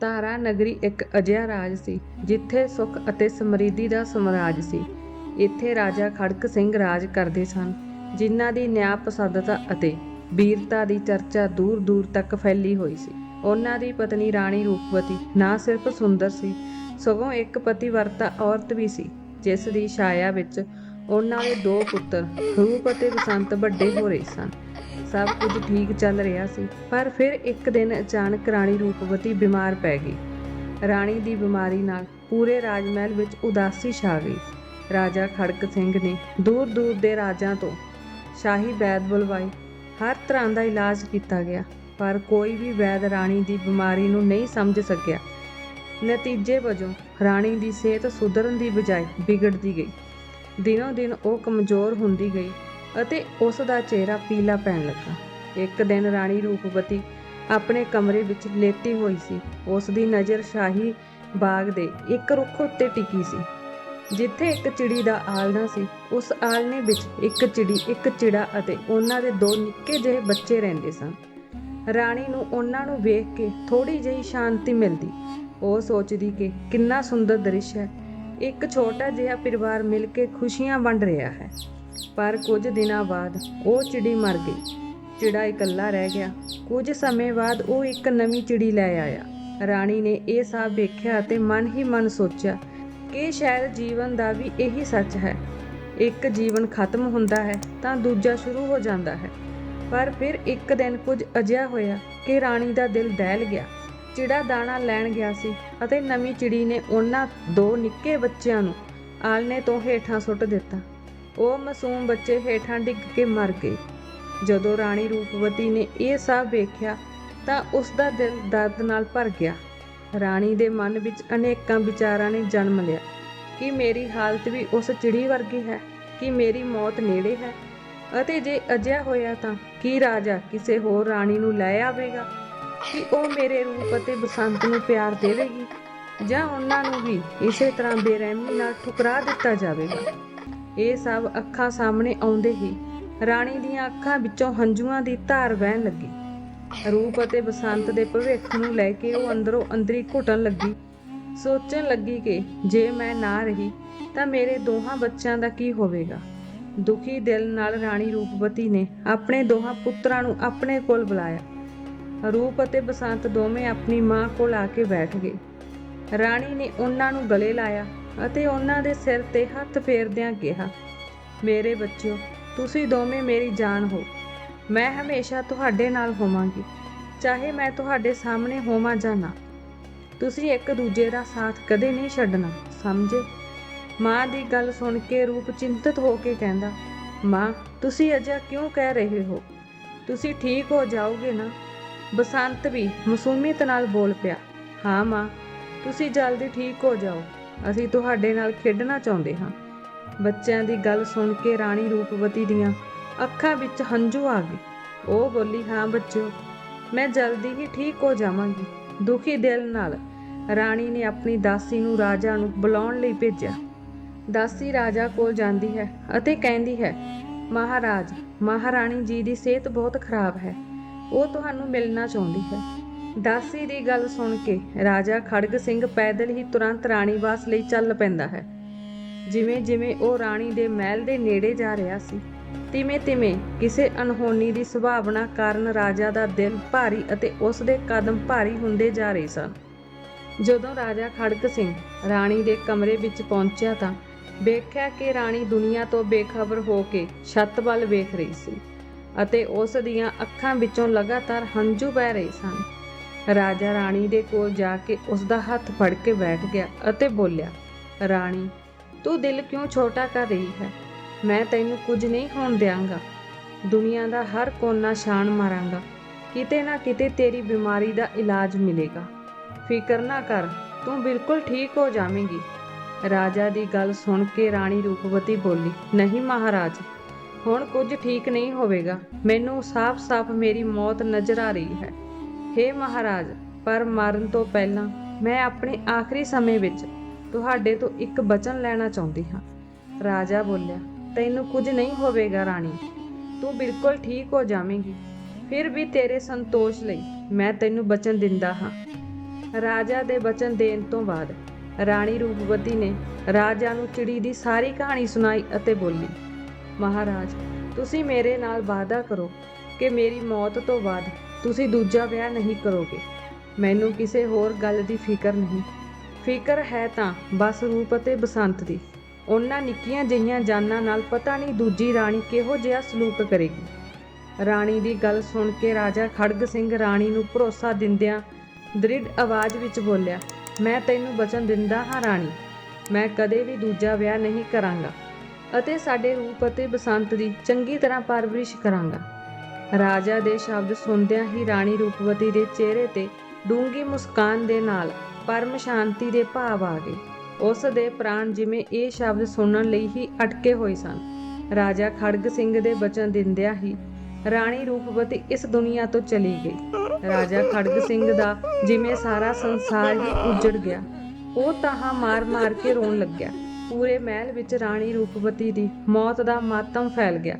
ਤਾਰਾ ਨਗਰੀ ਇੱਕ ਅਜਿਹਾ ਰਾਜ ਸੀ, ਜਿੱਥੇ ਸੁੱਖ ਅਤੇ ਸਮਰਿੱਧੀ ਦਾ ਸਮਰਾਜ ਸੀ। ਇੱਥੇ ਰਾਜਾ ਖੜਕ ਸਿੰਘ ਰਾਜ ਕਰਦੇ ਸਨ, ਜਿਨ੍ਹਾਂ ਦੀ ਨਿਆਂ ਪਸੰਦਤਾ ਅਤੇ ਵੀਰਤਾ ਦੀ ਚਰਚਾ ਦੂਰ ਦੂਰ ਤੱਕ ਫੈਲੀ ਹੋਈ ਸੀ। ਉਹਨਾਂ ਦੀ ਪਤਨੀ ਰਾਣੀ ਰੂਪਵਤੀ ਨਾ ਸਿਰਫ ਸੁੰਦਰ ਸੀ, ਸਗੋਂ ਇੱਕ ਪਤੀਵਰਤਾ ਔਰਤ ਵੀ ਸੀ, ਜਿਸ ਦੀ ਛਾਇਆ ਵਿੱਚ ਉਹਨਾਂ ਦੇ ਦੋ ਪੁੱਤਰ ਰੂਪ ਅਤੇ ਬਸੰਤ ਵੱਡੇ ਹੋ ਰਹੇ ਸਨ। ਸਭ ਕੁਝ ਠੀਕ ਚੱਲ ਰਿਹਾ ਸੀ, ਪਰ ਫਿਰ ਇੱਕ ਦਿਨ ਅਚਾਨਕ ਰਾਣੀ ਰੂਪਵਤੀ ਬਿਮਾਰ ਪੈ ਗਈ। ਰਾਣੀ ਦੀ ਬਿਮਾਰੀ ਨਾਲ ਪੂਰੇ ਰਾਜ ਮਹਿਲ ਵਿੱਚ ਉਦਾਸੀ ਛਾ ਗਈ। ਰਾਜਾ ਖੜਕ ਸਿੰਘ ਨੇ ਦੂਰ ਦੂਰ ਦੇ ਰਾਜਾਂ ਤੋਂ ਸ਼ਾਹੀ ਵੈਦ ਬੁਲਵਾਈ, ਹਰ ਤਰ੍ਹਾਂ ਦਾ ਇਲਾਜ ਕੀਤਾ ਗਿਆ, ਪਰ ਕੋਈ ਵੀ ਵੈਦ ਰਾਣੀ ਦੀ ਬਿਮਾਰੀ ਨੂੰ ਨਹੀਂ ਸਮਝ ਸਕਿਆ। ਨਤੀਜੇ ਵਜੋਂ ਰਾਣੀ ਦੀ ਸਿਹਤ ਸੁਧਰਨ ਦੀ ਬਜਾਏ ਵਿਗੜਦੀ ਗਈ। ਦਿਨੋਂ ਦਿਨ ਉਹ ਕਮਜ਼ੋਰ ਹੁੰਦੀ ਗਈ ਅਤੇ ਉਸ ਦਾ ਚਿਹਰਾ ਪੀਲਾ ਪੈਣ ਲੱਗਾ। ਇੱਕ ਦਿਨ ਰਾਣੀ ਰੂਪਵਤੀ ਆਪਣੇ ਕਮਰੇ ਵਿੱਚ ਲੇਟੀ ਹੋਈ ਸੀ। ਉਸ ਦੀ ਨਜ਼ਰ ਸ਼ਾਹੀ ਬਾਗ ਦੇ ਇੱਕ ਰੁੱਖ ਉੱਤੇ ਟਿਕੀ ਸੀ, ਜਿੱਥੇ ਇੱਕ ਚਿੜੀ ਦਾ ਆਲਣਾ ਸੀ। ਉਸ ਆਲਣੇ ਵਿੱਚ ਇੱਕ ਚਿੜੀ, ਇੱਕ ਚਿੜਾ ਅਤੇ ਉਹਨਾਂ ਦੇ ਦੋ ਨਿੱਕੇ ਜਿਹੇ ਬੱਚੇ ਰਹਿੰਦੇ ਸਨ। ਰਾਣੀ ਨੂੰ ਉਹਨਾਂ ਨੂੰ ਵੇਖ ਕੇ ਥੋੜੀ ਜਿਹੀ ਸ਼ਾਂਤੀ ਮਿਲਦੀ। ਉਹ ਸੋਚਦੀ ਕਿ ਕਿੰਨਾ ਸੁੰਦਰ ਦ੍ਰਿਸ਼ ਹੈ। ਇੱਕ ਛੋਟਾ ਜਿਹਾ ਪਰਿਵਾਰ ਮਿਲ ਕੇ ਖੁਸ਼ੀਆਂ ਵੰਡ ਰਿਹਾ ਹੈ। ਪਰ ਕੁਝ ਦਿਨਾਂ ਬਾਅਦ ਉਹ ਚਿੜੀ ਮਰ ਗਈ। ਚਿੜਾ ਇਕੱਲਾ ਰਹਿ ਗਿਆ। ਕੁਝ ਸਮੇਂ ਬਾਅਦ ਉਹ ਇੱਕ ਨਵੀਂ ਚਿੜੀ ਲੈ ਆਇਆ। ਰਾਣੀ ਨੇ ਇਹ ਸਭ ਵੇਖਿਆ ਅਤੇ ਮਨ ਹੀ ਮਨ ਸੋਚਿਆ ਕਿ ਸ਼ਾਇਦ ਜੀਵਨ ਦਾ ਵੀ ਇਹੀ ਸੱਚ ਹੈ। ਇੱਕ ਜੀਵਨ ਖਤਮ ਹੁੰਦਾ ਹੈ ਤਾਂ ਦੂਜਾ ਸ਼ੁਰੂ ਹੋ ਜਾਂਦਾ ਹੈ। ਪਰ ਫਿਰ ਇੱਕ ਦਿਨ ਕੁਝ ਅਜਿਹਾ ਹੋਇਆ ਕਿ ਰਾਣੀ ਦਾ ਦਿਲ ਦਹਿਲ ਗਿਆ। ਚਿੜਾ ਦਾਣਾ ਲੈਣ ਗਿਆ ਸੀ ਅਤੇ ਨਵੀਂ ਚਿੜੀ ਨੇ ਉਹਨਾਂ ਦੋ ਨਿੱਕੇ ਬੱਚਿਆਂ ਨੂੰ ਆਲਣੇ ਤੋਂ ਹੇਠਾਂ ਸੁੱਟ ਦਿੱਤਾ। ਉਹ ਮਾਸੂਮ ਬੱਚੇ ਹੇਠਾਂ ਡਿੱਗ ਕੇ ਮਰ ਗਏ। ਜਦੋਂ ਰਾਣੀ ਰੂਪਵਤੀ ਨੇ ਇਹ ਸਭ ਵੇਖਿਆ, ਤਾਂ ਉਸ ਦਾ ਦਿਲ ਦਰਦ ਨਾਲ ਭਰ ਗਿਆ। ਰਾਣੀ ਦੇ ਮਨ ਵਿੱਚ ਅਨੇਕਾਂ ਵਿਚਾਰਾਂ ਨੇ ਜਨਮ ਲਿਆ। ਕਿ ਮੇਰੀ ਹਾਲਤ ਵੀ ਉਸ ਚਿੜੀ ਵਰਗੀ ਹੈ, ਕਿ ਮੇਰੀ ਮੌਤ ਨੇੜੇ ਹੈ, ਅਤੇ ਜੇ ਅਜਿਹਾ ਹੋਇਆ ਤਾਂ ਕੀ ਰਾਜਾ ਕਿਸੇ ਹੋਰ ਰਾਣੀ ਨੂੰ ਲੈ ਆਵੇਗਾ? ਕਿ ਉਹ ਮੇਰੇ ਰੂਪ ਅਤੇ ਬਸੰਤ ਨੂੰ ਪਿਆਰ ਦੇਵੇਗੀ, ਜਾਂ ਉਹਨਾਂ ਨੂੰ ਵੀ ਇਸੇ ਤਰ੍ਹਾਂ ਬੇਰਹਿਮੀ ਨਾਲ ਠੁਕਰਾ ਦਿੱਤਾ ਜਾਵੇਗਾ? ਇਹ ਸਭ ਅੱਖਾਂ ਸਾਹਮਣੇ ਆਉਂਦੇ ਹੀ ਰਾਣੀ ਦੀਆਂ ਅੱਖਾਂ ਵਿੱਚੋਂ ਹੰਝੂਆਂ ਦੀ ਧਾਰ ਵਹਿਣ ਲੱਗੀ। ਰੂਪ ਅਤੇ ਬਸੰਤ ਦੇ ਭਵਿੱਖ ਨੂੰ ਲੈ ਕੇ ਉਹ ਅੰਦਰੋਂ ਅੰਦਰੀ ਘੁਟਣ ਲੱਗੀ। ਸੋਚਣ ਲੱਗੀ ਕਿ ਜੇ ਮੈਂ ਨਾ ਰਹੀ ਤਾਂ ਮੇਰੇ ਦੋਹਾਂ ਬੱਚਿਆਂ ਦਾ ਕੀ ਹੋਵੇਗਾ। ਦੁਖੀ ਦਿਲ ਨਾਲ ਰਾਣੀ ਰੂਪਵਤੀ ਨੇ ਆਪਣੇ ਦੋਹਾਂ ਪੁੱਤਰਾਂ ਨੂੰ ਆਪਣੇ ਕੋਲ ਬੁਲਾਇਆ। ਰੂਪ ਅਤੇ ਬਸੰਤ ਦੋਵੇਂ ਆਪਣੀ ਮਾਂ ਕੋਲ ਆ ਕੇ ਬੈਠ ਗਏ। ਰਾਣੀ ਨੇ ਉਹਨਾਂ ਨੂੰ ਗਲੇ ਲਾਇਆ। ਅਤੇ ਉਹਨਾਂ ਦੇ ਸਿਰ ਤੇ ਹੱਥ ਫੇਰਦਿਆਂ ਕਿਹਾ, ਮੇਰੇ ਬੱਚਿਓ, ਤੁਸੀਂ ਦੋਵੇਂ ਮੇਰੀ ਜਾਨ ਹੋ। ਮੈਂ ਹਮੇਸ਼ਾ ਤੁਹਾਡੇ ਨਾਲ ਹੋਵਾਂਗੀ, ਚਾਹੇ ਮੈਂ ਤੁਹਾਡੇ ਸਾਹਮਣੇ ਹੋਵਾਂ ਜਾਂ ਨਾ। ਤੁਸੀਂ ਇੱਕ ਦੂਜੇ ਦਾ ਸਾਥ ਕਦੇ ਨਹੀਂ ਛੱਡਣਾ, ਸਮਝੇ? ਮਾਂ ਦੀ ਗੱਲ ਸੁਣ ਕੇ ਰੂਪ ਚਿੰਤਤ ਹੋ ਕੇ ਕਹਿੰਦਾ, ਮਾਂ, ਤੁਸੀਂ ਅਜਿਹਾ ਕਿਉਂ ਕਹਿ ਰਹੇ ਹੋ? ਤੁਸੀਂ ਠੀਕ ਹੋ ਜਾਓਗੇ ਨਾ? ਬਸੰਤ ਵੀ ਮਾਸੂਮੀਅਤ ਨਾਲ ਬੋਲ ਪਿਆ, ਹਾਂ ਮਾਂ, ਤੁਸੀਂ ਜਲਦੀ ਠੀਕ ਹੋ ਜਾਓ। ਅਸੀਂ ਤੁਹਾਡੇ ਨਾਲ ਖੇਡਣਾ ਚਾਹੁੰਦੇ ਹਾਂ। ਬੱਚਿਆਂ ਦੀ ਗੱਲ ਸੁਣ ਕੇ ਰਾਣੀ ਰੂਪਵਤੀ ਦੀਆਂ ਅੱਖਾਂ ਵਿੱਚ ਹੰਝੂ ਆ ਗਏ। ਉਹ ਬੋਲੀ, ਹਾਂ ਬੱਚਿਓ, ਮੈਂ ਜਲਦੀ ਹੀ ਠੀਕ ਹੋ ਜਾਵਾਂਗੀ। ਦੁਖੀ ਦਿਲ ਨਾਲ ਰਾਣੀ ਨੇ ਆਪਣੀ ਦਾਸੀ ਨੂੰ ਰਾਜਾ ਨੂੰ ਬੁਲਾਉਣ ਲਈ ਭੇਜਿਆ। ਦਾਸੀ ਰਾਜਾ ਕੋਲ ਜਾਂਦੀ ਹੈ ਅਤੇ ਕਹਿੰਦੀ ਹੈ, ਮਹਾਰਾਜ, ਮਹਾਰਾਣੀ ਜੀ ਦੀ ਸਿਹਤ ਬਹੁਤ ਖਰਾਬ ਹੈ। ਉਹ ਤੁਹਾਨੂੰ ਮਿਲਣਾ ਚਾਹੁੰਦੀ ਹੈ। ਦਾਸੀ ਦੀ ਗੱਲ ਸੁਣ ਕੇ ਰਾਜਾ ਖੜਗ ਸਿੰਘ ਪੈਦਲ ਹੀ ਤੁਰੰਤ ਰਾਣੀਵਾਸ ਲਈ ਚੱਲ ਪੈਂਦਾ ਹੈ। ਜਿਵੇਂ ਜਿਵੇਂ ਉਹ ਰਾਣੀ ਦੇ ਮਹਿਲ ਦੇ ਨੇੜੇ ਜਾ ਰਿਹਾ ਸੀ, ਤਿਵੇਂ ਤਿਵੇਂ ਕਿਸੇ ਅਨਹੋਨੀ ਦੀ ਸੁਭਾਵਨਾ ਕਾਰਨ ਰਾਜਾ ਦਾ ਦਿਲ ਭਾਰੀ ਅਤੇ ਉਸ ਦੇ ਕਦਮ ਭਾਰੀ ਹੁੰਦੇ ਜਾ ਰਹੇ ਸਨ। ਜਦੋਂ ਰਾਜਾ ਖੜਕ ਸਿੰਘ ਰਾਣੀ ਦੇ ਕਮਰੇ ਵਿੱਚ ਪਹੁੰਚਿਆ ਤਾਂ ਵੇਖਿਆ ਕਿ ਰਾਣੀ ਦੁਨੀਆ ਤੋਂ ਬੇਖਬਰ ਹੋ ਕੇ ਛੱਤ ਵੱਲ ਵੇਖ ਰਹੀ ਸੀ ਅਤੇ ਉਸ ਦੀਆਂ ਅੱਖਾਂ ਵਿੱਚੋਂ ਲਗਾਤਾਰ ਹੰਝੂ ਵਹਿ ਰਹੇ ਸਨ। ਰਾਜਾ ਰਾਣੀ ਦੇ ਕੋਲ ਜਾ ਕੇ ਉਸ ਦਾ ਹੱਥ ਫੜ ਕੇ ਬੈਠ ਗਿਆ ਅਤੇ ਬੋਲਿਆ, ਰਾਣੀ, ਤੂੰ ਦਿਲ ਕਿਉਂ ਛੋਟਾ ਕਰ ਰਹੀ ਹੈ? ਮੈਂ ਤੈਨੂੰ ਕੁਝ ਨਹੀਂ ਹੋਣ ਦਿਆਂਗਾ। ਦੁਨੀਆ ਦਾ ਹਰ ਕੋਨਾ ਛਾਣ ਮਾਰਾਂਗਾ। ਕਿਤੇ ਨਾ ਕਿਤੇ ਤੇਰੀ ਬਿਮਾਰੀ ਦਾ ਇਲਾਜ ਮਿਲੇਗਾ। ਫਿਕਰ ਨਾ ਕਰ, ਤੂੰ ਬਿਲਕੁਲ ਠੀਕ ਹੋ ਜਾਵੇਂਗੀ। ਰਾਜਾ ਦੀ ਗੱਲ ਸੁਣ ਕੇ ਰਾਣੀ ਰੂਪਵਤੀ ਬੋਲੀ, ਨਹੀਂ ਮਹਾਰਾਜ, ਹੁਣ ਕੁਝ ਠੀਕ ਨਹੀਂ ਹੋਵੇਗਾ। ਮੈਨੂੰ ਸਾਫ਼-ਸਾਫ਼ ਮੇਰੀ ਮੌਤ ਨਜ਼ਰ ਆ ਰਹੀ ਹੈ। ਹੇ ਮਹਾਰਾਜ, ਪਰ ਮਰਨ ਤੋਂ ਪਹਿਲਾਂ ਮੈਂ ਆਪਣੇ ਆਖਰੀ ਸਮੇਂ ਵਿੱਚ ਤੁਹਾਡੇ ਤੋਂ ਇੱਕ ਬਚਨ ਲੈਣਾ ਚਾਹੁੰਦੀ ਹਾਂ। ਰਾਜਾ ਬੋਲਿਆ, ਤੈਨੂੰ ਕੁਝ ਨਹੀਂ ਹੋਵੇਗਾ ਰਾਣੀ, ਤੂੰ ਬਿਲਕੁਲ ਠੀਕ ਹੋ ਜਾਵੇਂਗੀ। ਫਿਰ ਵੀ ਤੇਰੇ ਸੰਤੋਸ਼ ਲਈ ਮੈਂ ਤੈਨੂੰ ਬਚਨ ਦਿੰਦਾ ਹਾਂ। ਰਾਜਾ ਦੇ ਬਚਨ ਦੇਣ ਤੋਂ ਬਾਅਦ ਰਾਣੀ ਰੂਪਵਤੀ ਨੇ ਰਾਜਾ ਨੂੰ ਚਿੜੀ ਦੀ ਸਾਰੀ ਕਹਾਣੀ ਸੁਣਾਈ ਅਤੇ ਬੋਲੀ, ਮਹਾਰਾਜ, ਤੁਸੀਂ ਮੇਰੇ ਨਾਲ ਵਾਅਦਾ ਕਰੋ ਕਿ ਮੇਰੀ ਮੌਤ ਤੋਂ ਬਾਅਦ ਤੁਸੀਂ ਦੂਜਾ ਵਿਆਹ ਨਹੀਂ ਕਰੋਗੇ। ਮੈਨੂੰ ਕਿਸੇ ਹੋਰ ਗੱਲ ਦੀ ਫਿਕਰ ਨਹੀਂ। ਫਿਕਰ ਹੈ ਤਾਂ ਬਸ ਰੂਪ ਅਤੇ ਬਸੰਤ ਦੀ। ਉਹਨਾਂ ਨਿੱਕੀਆਂ ਜਿਹੀਆਂ ਜਾਨਾਂ ਨਾਲ ਪਤਾ ਨਹੀਂ ਦੂਜੀ ਰਾਣੀ ਕਿਹੋ ਜਿਹਾ ਸਲੂਕ ਕਰੇਗੀ। ਰਾਣੀ ਦੀ ਗੱਲ ਸੁਣ ਕੇ ਰਾਜਾ ਖੜਗ ਸਿੰਘ ਰਾਣੀ ਨੂੰ ਭਰੋਸਾ ਦਿੰਦਿਆਂ ਦ੍ਰਿੜ ਆਵਾਜ਼ ਵਿੱਚ ਬੋਲਿਆ, ਮੈਂ ਤੈਨੂੰ ਬਚਨ ਦਿੰਦਾ ਹਾਂ ਰਾਣੀ। ਮੈਂ ਕਦੇ ਵੀ ਦੂਜਾ ਵਿਆਹ ਨਹੀਂ ਕਰਾਂਗਾ ਅਤੇ ਸਾਡੇ ਰੂਪ ਅਤੇ ਬਸੰਤ ਦੀ ਚੰਗੀ ਤਰ੍ਹਾਂ ਪਰਵਰਿਸ਼ ਕਰਾਂਗਾ। ਰਾਜਾ ਦੇ ਸ਼ਬਦ ਸੁਣਦਿਆਂ ਹੀ ਰਾਣੀ ਰੂਪਵਤੀ ਦੇ ਚਿਹਰੇ ਤੇ ਡੂੰਗੀ ਮੁਸਕਾਨ ਦੇ ਨਾਲ ਪਰਮ ਸ਼ਾਂਤੀ ਦੇ ਭਾਵ ਆ ਗਏ। ਉਸ ਦੇ ਪ੍ਰਾਣ ਜਿਵੇਂ ਇਹ ਸ਼ਬਦ ਸੁਣਨ ਲਈ ਹੀ ਅਟਕੇ ਹੋਏ ਸਨ। ਰਾਜਾ ਖੜਗ ਸਿੰਘ ਦੇ ਬਚਨ ਦਿੰਦਿਆਂ ਹੀ ਰਾਣੀ ਰੂਪਵਤੀ ਇਸ ਦੁਨੀਆ ਤੋਂ ਚਲੀ ਗਈ। ਰਾਜਾ ਖੜਗ ਸਿੰਘ ਦਾ ਜਿਵੇਂ ਸਾਰਾ ਸੰਸਾਰ ਹੀ ਉਜੜ ਗਿਆ, ਉਹ ਤਾਹਾ ਮਾਰ-ਮਾਰ ਕੇ ਰੋਣ ਲੱਗਿਆ। ਪੂਰੇ ਮਹਿਲ ਵਿੱਚ ਰਾਣੀ ਰੂਪਵਤੀ ਦੀ ਮੌਤ ਦਾ ਮਾਤਮ ਫੈਲ ਗਿਆ।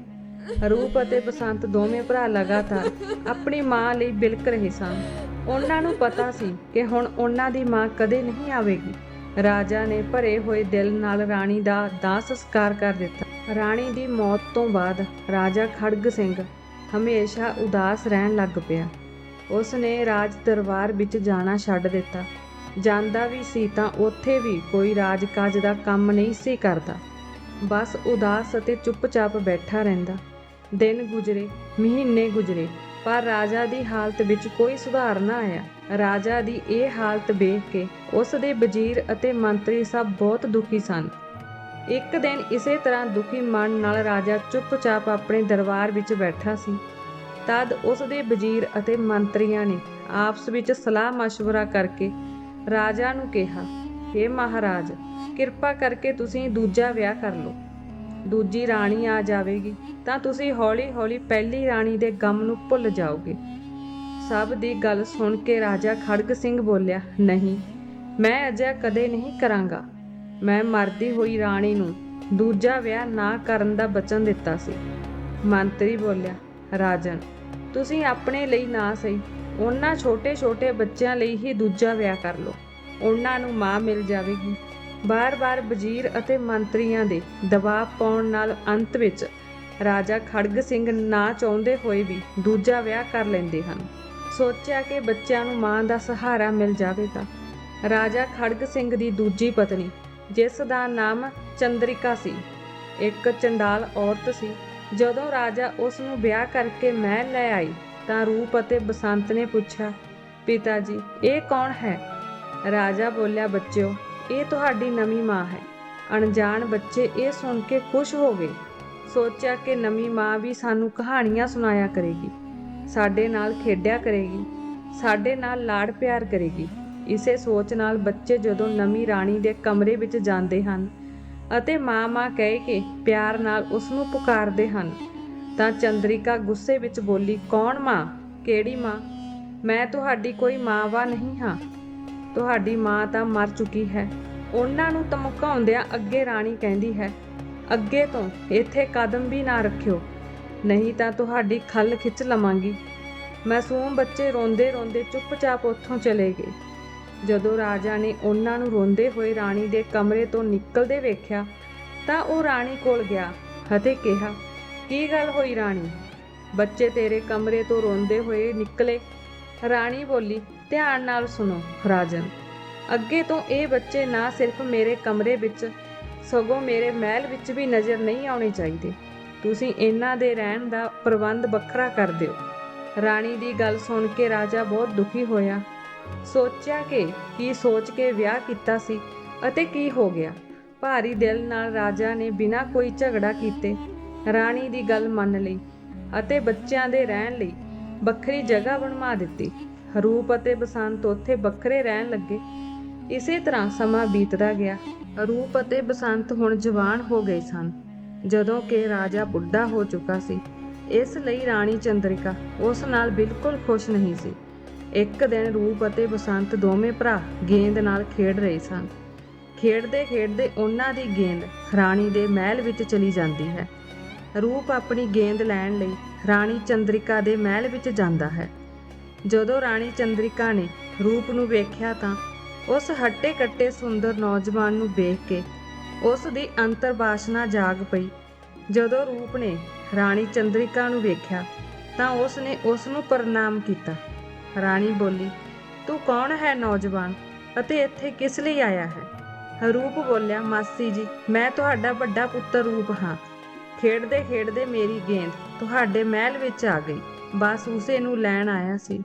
ਰੂਪ ਅਤੇ ਬਸੰਤ ਦੋਵੇਂ ਭਰਾ ਲਗਾਤਾਰ ਆਪਣੀ ਮਾਂ ਲਈ ਬਿਲਕ ਰਹੇ ਸਨ। ਉਹਨਾਂ ਨੂੰ ਪਤਾ ਸੀ ਕਿ ਹੁਣ ਉਹਨਾਂ ਦੀ ਮਾਂ ਕਦੇ ਨਹੀਂ ਆਵੇਗੀ। ਰਾਜਾ ਨੇ ਭਰੇ ਹੋਏ ਦਿਲ ਨਾਲ ਰਾਣੀ ਦਾ ਦਾਹ ਸੰਸਕਾਰ ਕਰ ਦਿੱਤਾ। ਰਾਣੀ ਦੀ ਮੌਤ ਤੋਂ ਬਾਅਦ ਰਾਜਾ ਖੜਗ ਸਿੰਘ ਹਮੇਸ਼ਾ ਉਦਾਸ ਰਹਿਣ ਲੱਗ ਪਿਆ। ਉਸ ਨੇ ਰਾਜ ਦਰਬਾਰ ਵਿੱਚ ਜਾਣਾ ਛੱਡ ਦਿੱਤਾ। ਜਾਂਦਾ ਵੀ ਸੀ ਤਾਂ ਉੱਥੇ ਵੀ ਕੋਈ ਰਾਜਕਾਜ ਦਾ ਕੰਮ ਨਹੀਂ ਸੀ ਕਰਦਾ। ਬਸ ਉਦਾਸ ਅਤੇ ਚੁੱਪਚਾਪ ਬੈਠਾ ਰਹਿੰਦਾ। ਦਿਨ ਗੁਜ਼ਰੇ ਮਹੀਨੇ ਗੁਜ਼ਰੇ ਪਰ ਰਾਜਾ ਦੀ ਹਾਲਤ ਵਿੱਚ ਕੋਈ ਸੁਧਾਰ ਨਾ ਆਇਆ ਰਾਜਾ ਦੀ ਇਹ ਹਾਲਤ ਵੇਖ ਕੇ ਉਸ ਦੇ ਵਜ਼ੀਰ ਅਤੇ ਮੰਤਰੀ ਸਭ ਬਹੁਤ ਦੁਖੀ ਸਨ ਇੱਕ ਦਿਨ ਇਸੇ ਤਰ੍ਹਾਂ ਦੁਖੀ ਮਨ ਨਾਲ ਰਾਜਾ ਚੁੱਪਚਾਪ ਆਪਣੇ ਦਰਬਾਰ ਵਿੱਚ ਬੈਠਾ ਸੀ ਤਦ ਉਸ ਦੇ ਵਜ਼ੀਰ ਅਤੇ ਮੰਤਰੀਆਂ ਨੇ ਆਪਸ ਵਿੱਚ ਸਲਾਹ مشورہ ਕਰਕੇ ਰਾਜਾ ਨੂੰ ਕਿਹਾ हे ਮਹਾਰਾਜ ਕਿਰਪਾ ਕਰਕੇ ਤੁਸੀਂ ਦੂਜਾ ਵਿਆਹ ਕਰ ਲਓ ਦੂਜੀ ਰਾਣੀ ਆ ਜਾਵੇਗੀ, ਤਾਂ ਤੁਸੀਂ ਹੌਲੀ-ਹੌਲੀ ਪਹਿਲੀ ਰਾਣੀ ਦੇ ਗਮ ਨੂੰ ਭੁੱਲ ਜਾਓਗੇ। ਸਭ ਦੀ ਗੱਲ ਸੁਣ ਕੇ ਰਾਜਾ ਖੜਗ ਸਿੰਘ ਬੋਲਿਆ, ਨਹੀਂ, ਮੈਂ ਅਜਿਹਾ ਕਦੇ ਨਹੀਂ ਕਰਾਂਗਾ। ਮੈਂ ਮਰਦੀ ਹੋਈ ਰਾਣੀ ਨੂੰ ਦੂਜਾ ਵਿਆਹ ਨਾ ਕਰਨ ਦਾ ਬਚਨ ਦਿੱਤਾ ਸੀ। ਮੰਤਰੀ ਬੋਲਿਆ, ਰਾਜਨ, ਤੁਸੀਂ ਆਪਣੇ ਲਈ ਨਾ ਸਹੀ, ਉਹਨਾਂ ਛੋਟੇ-ਛੋਟੇ ਬੱਚਿਆਂ ਲਈ ਹੀ ਦੂਜਾ ਵਿਆਹ ਕਰ ਲਓ। ਉਹਨਾਂ ਨੂੰ ਮਾਂ ਮਿਲ ਜਾਵੇਗੀ। ਬਾਰ-ਬਾਰ ਵਜ਼ੀਰ ਅਤੇ ਮੰਤਰੀਆਂ ਦੇ ਦਬਾਅ ਪਾਉਣ ਨਾਲ ਅੰਤ ਵਿੱਚ ਰਾਜਾ ਖੜਗ ਸਿੰਘ ਨਾ ਚਾਹੁੰਦੇ ਹੋਏ ਵੀ ਦੂਜਾ ਵਿਆਹ ਕਰ ਲੈਂਦੇ ਹਨ। ਸੋਚਿਆ ਕਿ ਬੱਚਿਆਂ ਨੂੰ ਮਾਂ ਦਾ ਸਹਾਰਾ ਮਿਲ ਜਾਵੇਗਾ ਰਾਜਾ ਖੜਗ ਸਿੰਘ ਦੀ ਦੂਜੀ ਪਤਨੀ, ਜਿਸ ਦਾ ਨਾਮ ਚੰਦਰਿਕਾ ਸੀ, ਇੱਕ ਚੰਡਾਲ ਔਰਤ ਸੀ। ਜਦੋਂ ਰਾਜਾ ਉਸ ਨੂੰ ਵਿਆਹ ਕਰਕੇ ਮਹਿਲ ਲੈ ਆਈ ਤਾਂ ਰੂਪ ਅਤੇ ਬਸੰਤ ਨੇ ਪੁੱਛਿਆ, ਪਿਤਾ ਜੀ, ਇਹ ਕੌਣ ਹੈ? ਰਾਜਾ ਬੋਲਿਆ, ਬੱਚਿਓ ਇਹ ਤੁਹਾਡੀ ਨਵੀਂ ਮਾਂ ਹੈ। ਅਣਜਾਣ ਬੱਚੇ ਇਹ ਸੁਣ ਕੇ ਖੁਸ਼ ਹੋ ਗਏ। ਸੋਚਿਆ ਕਿ ਨਵੀਂ ਮਾਂ ਵੀ ਸਾਨੂੰ ਕਹਾਣੀਆਂ ਸੁਣਾਇਆ ਕਰੇਗੀ। ਸਾਡੇ ਨਾਲ ਖੇਡਿਆ ਕਰੇਗੀ। ਸਾਡੇ ਨਾਲ ਲਾੜ ਪਿਆਰ ਕਰੇਗੀ। ਇਸੇ ਸੋਚ ਨਾਲ ਬੱਚੇ ਜਦੋਂ ਨਵੀਂ ਰਾਣੀ ਦੇ ਕਮਰੇ ਵਿੱਚ ਜਾਂਦੇ ਹਨ ਅਤੇ ਮਾਂ ਮਾਂ ਕਹਿ ਕੇ ਪਿਆਰ ਨਾਲ ਉਸ ਨੂੰ ਪੁਕਾਰਦੇ ਹਨ, ਤਾਂ ਚੰਦਰਿਕਾ ਗੁੱਸੇ ਵਿੱਚ ਬੋਲੀ, ਕੌਣ ਮਾਂ? ਕਿਹੜੀ ਮਾਂ? ਮੈਂ ਤੁਹਾਡੀ ਕੋਈ ਮਾਂ-ਵਾ ਨਹੀਂ ਹਾਂ। ਤੁਹਾਡੀ ਮਾਂ ਤਾਂ ਮਰ ਚੁੱਕੀ ਹੈ। ਉਹਨਾਂ ਨੂੰ ਧਮਕਾਉਂਦਿਆਂ ਅੱਗੇ ਰਾਣੀ ਕਹਿੰਦੀ ਹੈ, ਅੱਗੇ ਤੋਂ ਇੱਥੇ ਕਦਮ ਵੀ ਨਾ ਰੱਖਿਓ, ਨਹੀਂ ਤਾਂ ਤੁਹਾਡੀ ਖੱਲ ਖਿੱਚ ਲਵਾਂਗੀ। ਮਾਸੂਮ ਬੱਚੇ ਰੋਂਦੇ ਰੋਂਦੇ ਚੁੱਪਚਾਪ ਉੱਥੋਂ ਚਲੇ ਗਏ। ਜਦੋਂ ਰਾਜਾ ਨੇ ਉਹਨਾਂ ਨੂੰ ਰੋਂਦੇ ਹੋਏ ਰਾਣੀ ਦੇ ਕਮਰੇ ਤੋਂ ਨਿਕਲਦੇ ਵੇਖਿਆ, ਤਾਂ ਉਹ ਰਾਣੀ ਕੋਲ ਗਿਆ ਅਤੇ ਕਿਹਾ, ਕੀ ਗੱਲ ਹੋਈ ਰਾਣੀ? ਬੱਚੇ ਤੇਰੇ ਕਮਰੇ ਤੋਂ ਰੋਂਦੇ ਹੋਏ ਨਿਕਲੇ? ਰਾਣੀ ਬੋਲੀ ਧਿਆਨ ਨਾਲ ਸੁਣੋ, ਰਾਜਨ। ਅੱਗੇ ਤੋਂ ਇਹ ਬੱਚੇ ਨਾ ਸਿਰਫ ਮੇਰੇ ਕਮਰੇ ਵਿੱਚ, ਸਗੋਂ ਮੇਰੇ ਮਹਿਲ ਵਿੱਚ ਵੀ ਨਜ਼ਰ ਨਹੀਂ ਆਉਣੇ ਚਾਹੀਦੇ। ਤੁਸੀਂ ਇਹਨਾਂ ਦੇ ਰਹਿਣ ਦਾ ਪ੍ਰਬੰਧ ਵੱਖਰਾ ਕਰ ਦਿਓ। ਰਾਣੀ ਦੀ ਗੱਲ ਸੁਣ ਕੇ ਰਾਜਾ ਬਹੁਤ ਦੁਖੀ ਹੋਇਆ। ਸੋਚਿਆ ਕਿ ਕੀ ਸੋਚ ਕੇ ਵਿਆਹ ਕੀਤਾ ਸੀ ਅਤੇ ਕੀ ਹੋ ਗਿਆ। ਭਾਰੀ ਦਿਲ ਨਾਲ ਰਾਜਾ ਨੇ ਬਿਨਾਂ ਕੋਈ ਝਗੜਾ ਕੀਤੇ ਰਾਣੀ ਦੀ ਗੱਲ ਮੰਨ ਲਈ ਅਤੇ ਬੱਚਿਆਂ ਦੇ ਰਹਿਣ ਲਈ ਵੱਖਰੀ ਜਗ੍ਹਾ ਬਣਵਾ ਦਿੱਤੀ। ਰੂਪ ਅਤੇ ਬਸੰਤ ਉੱਥੇ ਵੱਖਰੇ ਰਹਿਣ ਲੱਗੇ। ਇਸੇ ਤਰ੍ਹਾਂ ਸਮਾਂ ਬੀਤਦਾ ਗਿਆ। ਰੂਪ ਅਤੇ ਬਸੰਤ ਹੁਣ ਜਵਾਨ ਹੋ ਗਏ ਸਨ। ਜਦੋਂ ਕਿ ਰਾਜਾ ਬੁੱਢਾ ਹੋ ਚੁੱਕਾ ਸੀ। ਇਸ ਲਈ ਰਾਣੀ ਚੰਦਰਿਕਾ ਉਸ ਨਾਲ ਬਿਲਕੁਲ ਖੁਸ਼ ਨਹੀਂ ਸੀ। ਇੱਕ ਦਿਨ ਰੂਪ ਅਤੇ ਬਸੰਤ ਦੋਵੇਂ ਭਰਾ ਗੇਂਦ ਨਾਲ ਖੇਡ ਰਹੇ ਸਨ। ਖੇਡਦੇ ਖੇਡਦੇ ਉਹਨਾਂ ਦੀ ਗੇਂਦ ਰਾਣੀ ਦੇ ਮਹਿਲ ਵਿੱਚ ਚਲੀ ਜਾਂਦੀ ਹੈ। ਰੂਪ ਆਪਣੀ ਗੇਂਦ ਲੈਣ ਲਈ ਰਾਣੀ ਚੰਦਰਿਕਾ ਦੇ ਮਹਿਲ ਵਿੱਚ ਜਾਂਦਾ ਹੈ। ਜਦੋਂ ਰਾਣੀ ਚੰਦਰਿਕਾ ਨੇ ਰੂਪ ਨੂੰ ਵੇਖਿਆ ਤਾਂ ਉਸ ਹੱਟੇ ਕੱਟੇ ਸੁੰਦਰ ਨੌਜਵਾਨ ਨੂੰ ਵੇਖ ਕੇ ਉਸ ਦੀ ਅੰਤਰਬਾਸ਼ਨਾ ਜਾਗ ਪਈ। ਜਦੋਂ ਰੂਪ ਨੇ ਰਾਣੀ ਚੰਦਰਿਕਾ ਨੂੰ ਵੇਖਿਆ ਤਾਂ ਉਸ ਨੇ ਉਸ ਨੂੰ ਪ੍ਰਣਾਮ ਕੀਤਾ। ਰਾਣੀ ਬੋਲੀ, ਤੂੰ ਕੌਣ ਹੈ ਨੌਜਵਾਨ ਅਤੇ ਇੱਥੇ ਕਿਸ ਲਈ ਆਇਆ ਹੈ? ਰੂਪ ਬੋਲਿਆ, ਮਾਸੀ ਜੀ, ਮੈਂ ਤੁਹਾਡਾ ਵੱਡਾ ਪੁੱਤਰ ਰੂਪ ਹਾਂ। ਖੇਡਦੇ ਖੇਡਦੇ ਮੇਰੀ ਗੇਂਦ ਤੁਹਾਡੇ ਮਹਿਲ ਵਿੱਚ ਆ ਗਈ। ਬਸ ਉਸੇ ਨੂੰ ਲੈਣ ਆਇਆ ਸੀ।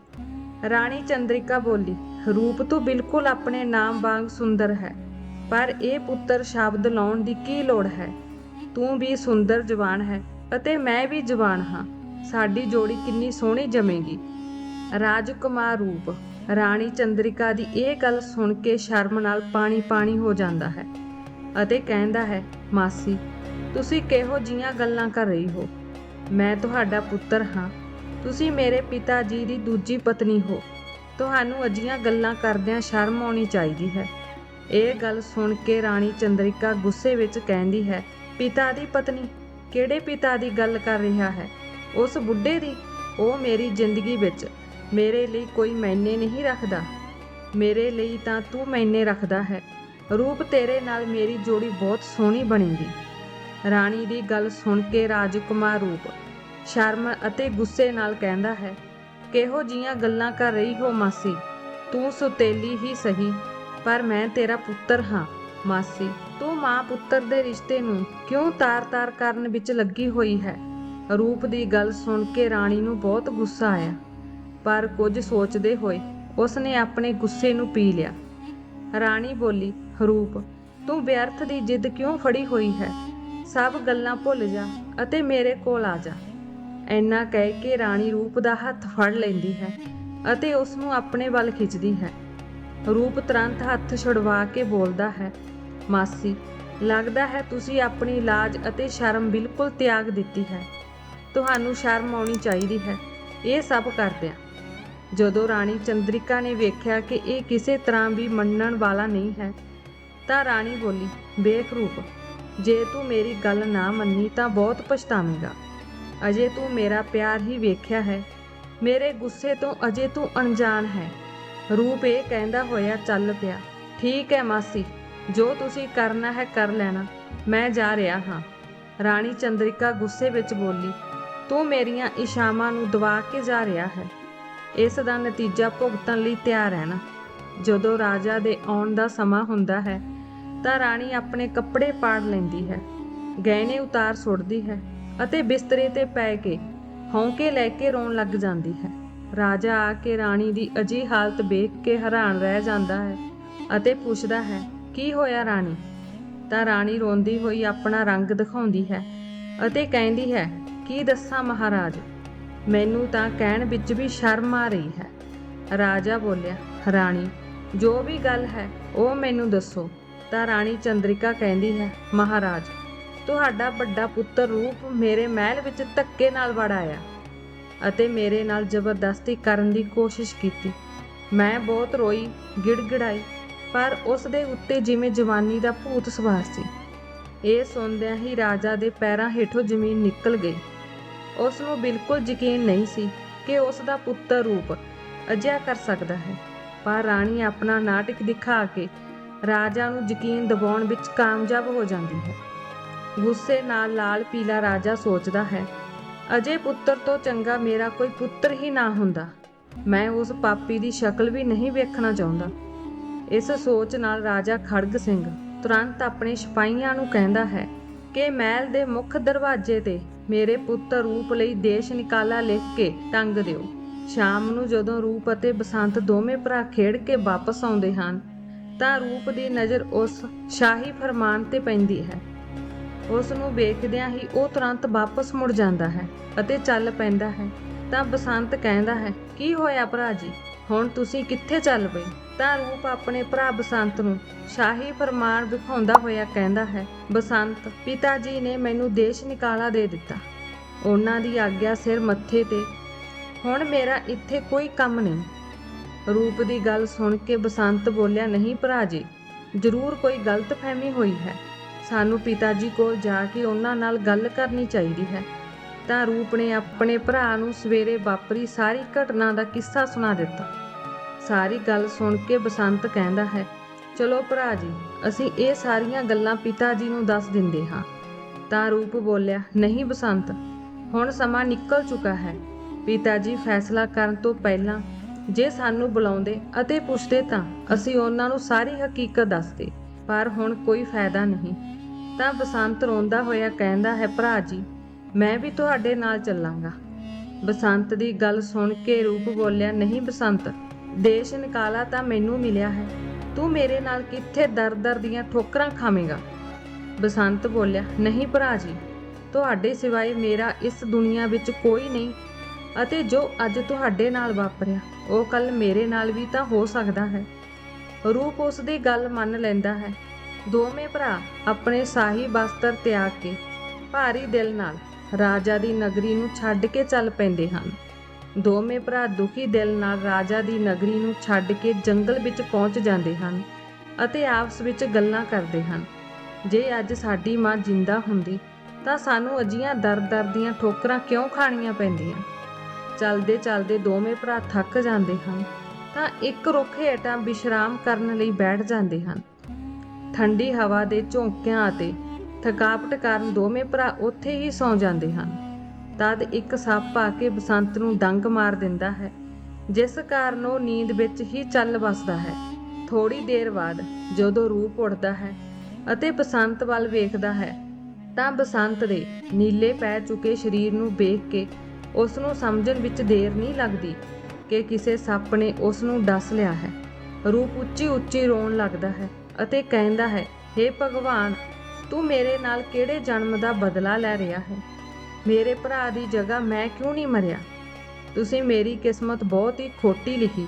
ਰਾਣੀ ਚੰਦਰਿਕਾ ਬੋਲੀ, ਰੂਪ ਤੂੰ ਬਿਲਕੁਲ ਆਪਣੇ ਨਾਮ ਵਾਂਗ ਸੁੰਦਰ ਹੈ, ਪਰ ਇਹ ਪੁੱਤਰ ਸ਼ਬਦ ਲਾਉਣ ਦੀ ਕੀ ਲੋੜ ਹੈ? ਤੂੰ ਵੀ ਸੁੰਦਰ ਜਵਾਨ ਹੈ ਅਤੇ ਮੈਂ ਵੀ ਜਵਾਨ ਹਾਂ। ਸਾਡੀ ਜੋੜੀ ਕਿੰਨੀ ਸੋਹਣੀ ਜਮੇਗੀ। ਰਾਜਕੁਮਾਰ ਰੂਪ, ਰਾਣੀ ਚੰਦਰਿਕਾ ਦੀ ਇਹ ਗੱਲ ਸੁਣ ਕੇ ਸ਼ਰਮ ਨਾਲ ਪਾਣੀ ਪਾਣੀ ਹੋ ਜਾਂਦਾ ਹੈ ਅਤੇ ਕਹਿੰਦਾ ਹੈ, ਮਾਸੀ, ਤੁਸੀਂ ਕਿਹੋ ਜੀਆਂ ਗੱਲਾਂ ਕਰ ਰਹੀ ਹੋ? ਮੈਂ ਤੁਹਾਡਾ ਪੁੱਤਰ ਹਾਂ ਤੁਸੀਂ ਮੇਰੇ ਪਿਤਾ ਜੀ ਦੀ ਦੂਜੀ ਪਤਨੀ ਹੋ। ਤੁਹਾਨੂੰ ਅਜੀਆਂ ਗੱਲਾਂ ਕਰਦਿਆਂ ਸ਼ਰਮ ਆਉਣੀ ਚਾਹੀਦੀ ਹੈ। ਇਹ ਗੱਲ ਸੁਣ ਕੇ ਰਾਣੀ ਚੰਦਰਿਕਾ ਗੁੱਸੇ ਵਿੱਚ ਕਹਿੰਦੀ ਹੈ, ਪਿਤਾ ਦੀ ਪਤਨੀ, ਕਿਹੜੇ ਪਿਤਾ ਦੀ ਗੱਲ ਕਰ ਰਿਹਾ ਹੈ? ਉਸ ਬੁੱਢੇ ਦੀ? ਉਹ ਮੇਰੀ ਜ਼ਿੰਦਗੀ ਵਿੱਚ। ਮੇਰੇ ਲਈ ਕੋਈ ਮੈਨੇ ਨਹੀਂ ਰੱਖਦਾ। ਮੇਰੇ ਲਈ ਤਾਂ ਤੂੰ ਮੈਨੇ ਰੱਖਦਾ ਹੈ। ਰੂਪ ਤੇਰੇ ਨਾਲ ਮੇਰੀ ਜੋੜੀ ਬਹੁਤ ਸੋਹਣੀ ਬਣੇਗੀ ਰਾਣੀ ਦੀ ਗੱਲ ਸੁਣ ਕੇ ਰਾਜਕੁਮਾਰ ਰੂਪ ਸ਼ਰਮ ਅਤੇ ਗੁੱਸੇ ਨਾਲ ਕਹਿੰਦਾ ਹੈ, ਕਿਹੋ ਜੀਆਂ ਗੱਲਾਂ ਕਰ ਰਹੀ ਹੋ ਮਾਸੀ? ਤੂੰ ਸੁਤੇਲੀ ਹੀ ਸਹੀ, ਪਰ ਮੈਂ ਤੇਰਾ ਪੁੱਤਰ ਹਾਂ, ਮਾਸੀ। ਤੂੰ ਮਾਂ ਪੁੱਤਰ ਦੇ ਰਿਸ਼ਤੇ ਨੂੰ ਕਿਉਂ ਤਾਰ-ਤਾਰ ਕਰਨ ਵਿੱਚ ਲੱਗੀ ਹੋਈ ਹੈ? ਰੂਪ ਦੀ ਗੱਲ ਸੁਣ ਕੇ ਰਾਣੀ ਨੂੰ ਬਹੁਤ ਗੁੱਸਾ ਆਇਆ, ਪਰ ਕੁਝ ਸੋਚਦੇ ਹੋਏ ਉਸਨੇ ਆਪਣੇ ਗੁੱਸੇ ਨੂੰ ਪੀ ਲਿਆ। ਰਾਣੀ ਬੋਲੀ, ਰੂਪ, ਤੂੰ ਵਿਅਰਥ ਦੀ ਜਿੱਦ ਕਿਉਂ ਫੜੀ ਹੋਈ ਹੈ? ਸਭ ਗੱਲਾਂ ਭੁੱਲ ਜਾ ਅਤੇ ਮੇਰੇ ਕੋਲ ਆ ਜਾ। ਇੰਨਾ ਕਹਿ ਕੇ ਰਾਣੀ ਰੂਪ ਦਾ ਹੱਥ ਫੜ ਲੈਂਦੀ ਹੈ ਅਤੇ ਉਸ ਨੂੰ ਆਪਣੇ ਵੱਲ ਖਿੱਚਦੀ ਹੈ। ਰੂਪ ਤੁਰੰਤ ਹੱਥ ਛੁਡਵਾ ਕੇ ਬੋਲਦਾ ਹੈ, ਮਾਸੀ, ਲੱਗਦਾ ਹੈ ਤੁਸੀਂ ਆਪਣੀ ਲਾਜ ਅਤੇ ਸ਼ਰਮ ਬਿਲਕੁਲ ਤਿਆਗ ਦਿੱਤੀ ਹੈ। ਤੁਹਾਨੂੰ ਸ਼ਰਮ ਆਉਣੀ ਚਾਹੀਦੀ ਹੈ। ਇਹ ਸਭ ਕਰਦਿਆਂ ਜਦੋਂ ਰਾਣੀ ਚੰਦਰਿਕਾ ਨੇ ਵੇਖਿਆ ਕਿ ਇਹ ਕਿਸੇ ਤਰ੍ਹਾਂ ਵੀ ਮੰਨਣ ਵਾਲਾ ਨਹੀਂ ਹੈ, ਤਾਂ ਰਾਣੀ ਬੋਲੀ, ਵੇਖ ਜੇ ਤੂੰ ਮੇਰੀ ਗੱਲ ਨਾ ਮੰਨੀ ਤਾਂ ਬਹੁਤ ਪਛਤਾਵੇਂਗਾ। ਅਜੇ ਤੂੰ ਮੇਰਾ ਪਿਆਰ ਹੀ ਵੇਖਿਆ ਹੈ। ਮੇਰੇ ਗੁੱਸੇ ਤੋਂ ਅਜੇ ਤੂੰ ਅਣਜਾਣ ਹੈ। ਰੂਪ ਇਹ ਕਹਿੰਦਾ ਹੋਇਆ ਚੱਲ ਪਿਆ। ਠੀਕ ਹੈ ਮਾਸੀ, ਜੋ ਤੁਸੀਂ ਕਰਨਾ ਹੈ ਕਰ ਲੈਣਾ। ਮੈਂ ਜਾ ਰਿਹਾ ਹਾਂ। ਰਾਣੀ ਚੰਦਰਿਕਾ ਗੁੱਸੇ ਵਿੱਚ ਬੋਲੀ, ਤੂੰ ਮੇਰੀਆਂ ਇਸ਼ਾਵਾਂ ਨੂੰ ਦਬਾ ਕੇ ਜਾ ਰਿਹਾ ਹੈ। ਇਸ ਦਾ ਨਤੀਜਾ ਭੁਗਤਣ ਲਈ ਤਿਆਰ ਰਹਿਣਾ ਜਦੋਂ ਰਾਜਾ ਦੇ ਆਉਣ ਦਾ ਸਮਾਂ ਹੁੰਦਾ ਹੈ, ਤਾਂ ਰਾਣੀ ਆਪਣੇ ਕੱਪੜੇ ਪਾੜ ਲੈਂਦੀ ਹੈ। ਗਹਿਣੇ ਉਤਾਰ ਸੁੱਟਦੀ ਹੈ। ਅਤੇ ਬਿਸਤਰੇ ਤੇ ਪੈ ਕੇ ਹੌਂਕੇ ਲੈ ਕੇ ਰੋਣ ਲੱਗ ਜਾਂਦੀ ਹੈ। ਰਾਜਾ ਆ ਕੇ ਰਾਣੀ ਦੀ ਅਜੀ ਹਾਲਤ ਵੇਖ ਕੇ ਹੈਰਾਨ ਰਹਿ ਜਾਂਦਾ ਹੈ ਅਤੇ ਪੁੱਛਦਾ ਹੈ, ਕੀ ਹੋਇਆ ਰਾਣੀ? ਤਾਂ ਰਾਣੀ ਰੋਂਦੀ ਹੋਈ ਆਪਣਾ ਰੰਗ ਦਿਖਾਉਂਦੀ ਹੈ ਅਤੇ ਕਹਿੰਦੀ ਹੈ, ਕੀ ਦੱਸਾਂ ਮਹਾਰਾਜ, ਮੈਨੂੰ ਤਾਂ ਕਹਿਣ ਵਿੱਚ ਵੀ ਸ਼ਰਮ ਆ ਰਹੀ ਹੈ। ਰਾਜਾ ਬੋਲਿਆ, ਰਾਣੀ, ਜੋ ਵੀ ਗੱਲ ਹੈ, ਉਹ ਮੈਨੂੰ ਦੱਸੋ। ਤਾਂ ਰਾਣੀ ਚੰਦਰਿਕਾ ਕਹਿੰਦੀ ਹੈ, ਮਹਾਰਾਜ ਤੁਹਾਡਾ ਵੱਡਾ ਪੁੱਤਰ ਰੂਪ ਮੇਰੇ ਮਹਿਲ ਵਿੱਚ ਧੱਕੇ ਨਾਲ ਵੜ ਆਇਆ ਅਤੇ ਮੇਰੇ ਨਾਲ ਜ਼ਬਰਦਸਤੀ ਕਰਨ ਦੀ ਕੋਸ਼ਿਸ਼ ਕੀਤੀ। ਮੈਂ ਬਹੁਤ ਰੋਈ, ਗਿੜਗਿੜਾਈ, ਪਰ ਉਸ ਦੇ ਉੱਤੇ ਜਿਵੇਂ ਜਵਾਨੀ ਦਾ ਭੂਤ ਸਵਾਰ ਸੀ। ਇਹ ਸੁਣਦਿਆਂ ਹੀ ਰਾਜਾ ਦੇ ਪੈਰਾਂ ਹੇਠੋਂ ਜ਼ਮੀਨ ਨਿਕਲ ਗਈ। ਉਸ ਨੂੰ ਬਿਲਕੁਲ ਯਕੀਨ ਨਹੀਂ ਸੀ ਕਿ ਉਸ ਦਾ ਪੁੱਤਰ ਰੂਪ ਅਜਿਹਾ ਕਰ ਸਕਦਾ ਹੈ, ਪਰ ਰਾਣੀ ਆਪਣਾ ਨਾਟਕ ਦਿਖਾ ਕੇ ਰਾਜਾ ਨੂੰ ਯਕੀਨ ਦਿਵਾਉਣ ਵਿੱਚ ਕਾਮਯਾਬ ਹੋ ਜਾਂਦੀ ਹੈ। ਗੁੱਸੇ ਨਾਲ ਲਾਲ ਪੀਲਾ ਰਾਜਾ ਸੋਚਦਾ ਹੈ, ਅਜੇ ਪੁੱਤਰ ਤੋਂ ਚੰਗਾ ਮੇਰਾ ਕੋਈ ਪੁੱਤਰ ਹੀ ਨਾ ਹੁੰਦਾ। ਮੈਂ ਉਸ ਪਾਪੀ ਦੀ ਸ਼ਕਲ ਵੀ ਨਹੀਂ ਵੇਖਣਾ ਚਾਹੁੰਦਾ ਇਸ ਸੋਚ ਨਾਲ ਰਾਜਾ ਖੜਗ ਸਿੰਘ ਤੁਰੰਤ ਆਪਣੇ ਸਿਪਾਹੀਆਂ ਨੂੰ ਕਹਿੰਦਾ ਹੈ ਕਿ ਮਹਿਲ ਦੇ ਮੁੱਖ ਦਰਵਾਜ਼ੇ ਤੇ ਮੇਰੇ ਪੁੱਤਰ ਰੂਪ ਲਈ ਦੇਸ਼ ਨਿਕਾਲਾ ਲਿਖ ਕੇ ਟੰਗ ਦਿਓ। ਸ਼ਾਮ ਨੂੰ ਜਦੋਂ ਰੂਪ ਅਤੇ ਬਸੰਤ ਦੋਵੇਂ ਭਰਾ ਖੇਡ ਕੇ ਵਾਪਸ ਆਉਂਦੇ ਹਨ, ਤਾਂ ਰੂਪ ਦੀ ਨਜ਼ਰ ਉਸ ਸ਼ਾਹੀ ਫਰਮਾਨ ਤੇ ਪੈਂਦੀ ਹੈ। ਉਸ ਨੂੰ ਵੇਖਦਿਆਂ ਹੀ ਉਹ ਤੁਰੰਤ ਵਾਪਸ ਮੁੜ ਜਾਂਦਾ ਹੈ ਅਤੇ ਚੱਲ ਪੈਂਦਾ ਹੈ। ਤਾਂ ਬਸੰਤ ਕਹਿੰਦਾ ਹੈ, ਕੀ ਹੋਇਆ ਭਰਾ ਜੀ? ਹੁਣ ਤੁਸੀਂ ਕਿੱਥੇ ਚੱਲ ਪਏ? ਤਾਂ ਰੂਪ ਆਪਣੇ ਭਰਾ ਬਸੰਤ ਨੂੰ, ਸ਼ਾਹੀ ਫਰਮਾਨ ਵਿਖਾਉਂਦਾ ਹੋਇਆ ਕਹਿੰਦਾ ਹੈ, ਬਸੰਤ, ਪਿਤਾ ਜੀ ਨੇ ਮੈਨੂੰ ਦੇਸ਼ ਨਿਕਾਲਾ ਦੇ ਦਿੱਤਾ। ਉਹਨਾਂ ਦੀ ਆਗਿਆ ਸਿਰ ਮੱਥੇ ਤੇ। ਹੁਣ ਮੇਰਾ ਇੱਥੇ ਕੋਈ ਕੰਮ ਨਹੀਂ ਰੂਪ ਦੀ ਗੱਲ ਸੁਣ ਕੇ ਬਸੰਤ ਬੋਲਿਆ, ਨਹੀਂ ਭਰਾ ਜੀ, ਜ਼ਰੂਰ ਕੋਈ ਗਲਤਫਹਿਮੀ ਹੋਈ ਹੈ। ਸਾਨੂੰ ਪਿਤਾ ਜੀ ਕੋਲ ਜਾ ਕੇ ਉਹਨਾਂ ਨਾਲ ਗੱਲ ਕਰਨੀ ਚਾਹੀਦੀ ਹੈ। ਤਾਂ ਰੂਪ ਨੇ ਆਪਣੇ ਭਰਾ ਨੂੰ ਸਵੇਰੇ ਵਾਪਰੀ ਸਾਰੀ ਘਟਨਾ ਦਾ ਕਿੱਸਾ ਸੁਣਾ ਦਿੱਤਾ। ਸਾਰੀ ਗੱਲ ਸੁਣ ਕੇ ਬਸੰਤ ਕਹਿੰਦਾ ਹੈ, ਚਲੋ ਭਰਾ ਜੀ, ਅਸੀਂ ਇਹ ਸਾਰੀਆਂ ਗੱਲਾਂ ਪਿਤਾ ਜੀ ਨੂੰ ਦੱਸ ਦਿੰਦੇ ਹਾਂ। ਤਾਂ ਰੂਪ ਬੋਲਿਆ, ਨਹੀਂ ਬਸੰਤ, ਹੁਣ ਸਮਾਂ ਨਿਕਲ ਚੁੱਕਾ ਹੈ। ਪਿਤਾ ਜੀ ਫੈਸਲਾ ਕਰਨ ਤੋਂ ਪਹਿਲਾਂ ਜੇ ਸਾਨੂੰ ਬੁਲਾਉਂਦੇ ਅਤੇ ਪੁੱਛਦੇ ਤਾਂ ਅਸੀਂ ਉਹਨਾਂ ਨੂੰ ਸਾਰੀ ਹਕੀਕਤ ਦੱਸਦੇ, ਪਰ ਹੁਣ ਕੋਈ ਫਾਇਦਾ ਨਹੀਂ। ਤਾਂ ਬਸੰਤ ਰੋਂਦਾ ਹੋਇਆ ਕਹਿੰਦਾ ਹੈ, ਭਰਾ ਜੀ, ਮੈਂ ਵੀ ਤੁਹਾਡੇ ਨਾਲ ਚੱਲਾਂਗਾ। ਬਸੰਤ ਦੀ ਗੱਲ ਸੁਣ ਕੇ ਰੂਪ ਬੋਲਿਆ, ਨਹੀਂ ਬਸੰਤ, ਦੇਸ਼ ਨਿਕਾਲਾ ਤਾਂ ਮੈਨੂੰ ਮਿਲਿਆ ਹੈ। ਤੂੰ ਮੇਰੇ ਨਾਲ ਕਿੱਥੇ ਦਰ-ਦਰ ਦੀਆਂ ਠੋਕਰਾਂ ਖਾਵੇਂਗਾ? ਬਸੰਤ ਬੋਲਿਆ, ਨਹੀਂ ਭਰਾ ਜੀ, ਤੁਹਾਡੇ ਸਿਵਾਏ ਮੇਰਾ ਇਸ ਦੁਨੀਆ ਵਿੱਚ ਕੋਈ ਨਹੀਂ ਅਤੇ ਜੋ ਅੱਜ ਤੁਹਾਡੇ ਨਾਲ ਵਾਪਰਿਆ, ਉਹ ਕੱਲ ਮੇਰੇ ਨਾਲ ਵੀ ਤਾਂ ਹੋ ਸਕਦਾ ਹੈ। ਰੂਪ ਉਸ ਦੀ ਗੱਲ ਮੰਨ ਲੈਂਦਾ ਹੈ। ਦੋਵੇਂ ਭਰਾ ਆਪਣੇ ਸਾਹੀ ਬਸਤਰ ਤਿਆਗ ਕੇ ਭਾਰੀ ਦਿਲ ਨਾਲ ਰਾਜਾ ਦੀ ਨਗਰੀ ਨੂੰ ਛੱਡ ਕੇ ਚੱਲ ਪੈਂਦੇ ਹਨ। ਦੋਵੇਂ ਭਰਾ ਦੁਖੀ ਦਿਲ ਨਾਲ ਰਾਜਾ ਦੀ ਨਗਰੀ ਨੂੰ ਛੱਡ ਕੇ ਜੰਗਲ ਵਿੱਚ ਪਹੁੰਚ ਜਾਂਦੇ ਹਨ ਅਤੇ ਆਪਸ ਵਿੱਚ ਗੱਲਾਂ ਕਰਦੇ ਹਨ। ਜੇ ਅੱਜ ਸਾਡੀ ਮਾਂ ਜਿੰਦਾ ਹੁੰਦੀ ਤਾਂ ਸਾਨੂੰ ਅਜੀਆਂ ਦਰ-ਦਰ ਦੀਆਂ ਠੋਕਰਾਂ ਕਿਉਂ ਖਾਣੀਆਂ ਪੈਂਦੀਆਂ? ਚੱਲਦੇ ਚਲਦੇ ਦੋਵੇਂ ਭਰਾ ਥੱਕ ਜਾਂਦੇ ਹਨ ਤਾਂ ਇੱਕ ਰੁੱਖ ਹੇਠਾਂ ਵਿਸ਼ਰਾਮ ਕਰਨ ਲਈ ਬੈਠ ਜਾਂਦੇ ਹਨ। ਠੰਡੀ ਹਵਾ ਦੇ ਝੋਂਕਿਆਂ ਅਤੇ ਥਕਾਵਟ ਕਾਰਨ ਦੋਵੇਂ ਭਰਾ ਉੱਥੇ ਹੀ ਸੌਂ ਜਾਂਦੇ ਹਨ। ਤਦ ਇੱਕ ਸੱਪ ਆ ਕੇ ਬਸੰਤ ਨੂੰ ਡੰਗ ਮਾਰ ਦਿੰਦਾ ਹੈ, ਜਿਸ ਕਾਰਨ ਉਹ ਨੀਂਦ ਵਿੱਚ ਹੀ ਚੱਲ ਵੱਸਦਾ ਹੈ। ਥੋੜੀ ਦੇਰ ਬਾਅਦ ਜਦੋਂ ਰੂਪ ਉੱਠਦਾ ਹੈ ਅਤੇ ਬਸੰਤ ਵੱਲ ਵੇਖਦਾ ਹੈ, ਤਾਂ ਬਸੰਤ ਦੇ ਨੀਲੇ ਪੈ ਚੁੱਕੇ ਸਰੀਰ ਨੂੰ ਵੇਖ ਕੇ ਉਸ ਨੂੰ ਸਮਝਣ ਵਿੱਚ ਦੇਰ ਨਹੀਂ ਲੱਗਦੀ ਕਿ ਕਿਸੇ ਸੱਪ ਨੇ ਉਸ ਨੂੰ ਡਸ ਲਿਆ ਹੈ। ਰੂਪ ਉੱਚੀ ਉੱਚੀ ਰੋਣ ਲੱਗਦਾ ਹੈ ਅਤੇ ਕਹਿੰਦਾ ਹੈ हे ਭਗਵਾਨ, ਤੂੰ ਮੇਰੇ ਨਾਲ ਕਿਹੜੇ ਜਨਮ ਦਾ ਬਦਲਾ ਲੈ ਰਿਹਾ ਹੈ? ਮੇਰੇ ਭਰਾ ਦੀ ਜਗ੍ਹਾ ਮੈਂ ਕਿਉਂ ਨਹੀਂ ਮਰਿਆ? ਤੁਸੀਂ ਮੇਰੀ ਕਿਸਮਤ ਬਹੁਤ ਹੀ ਖੋਟੀ ਲਿਖੀ।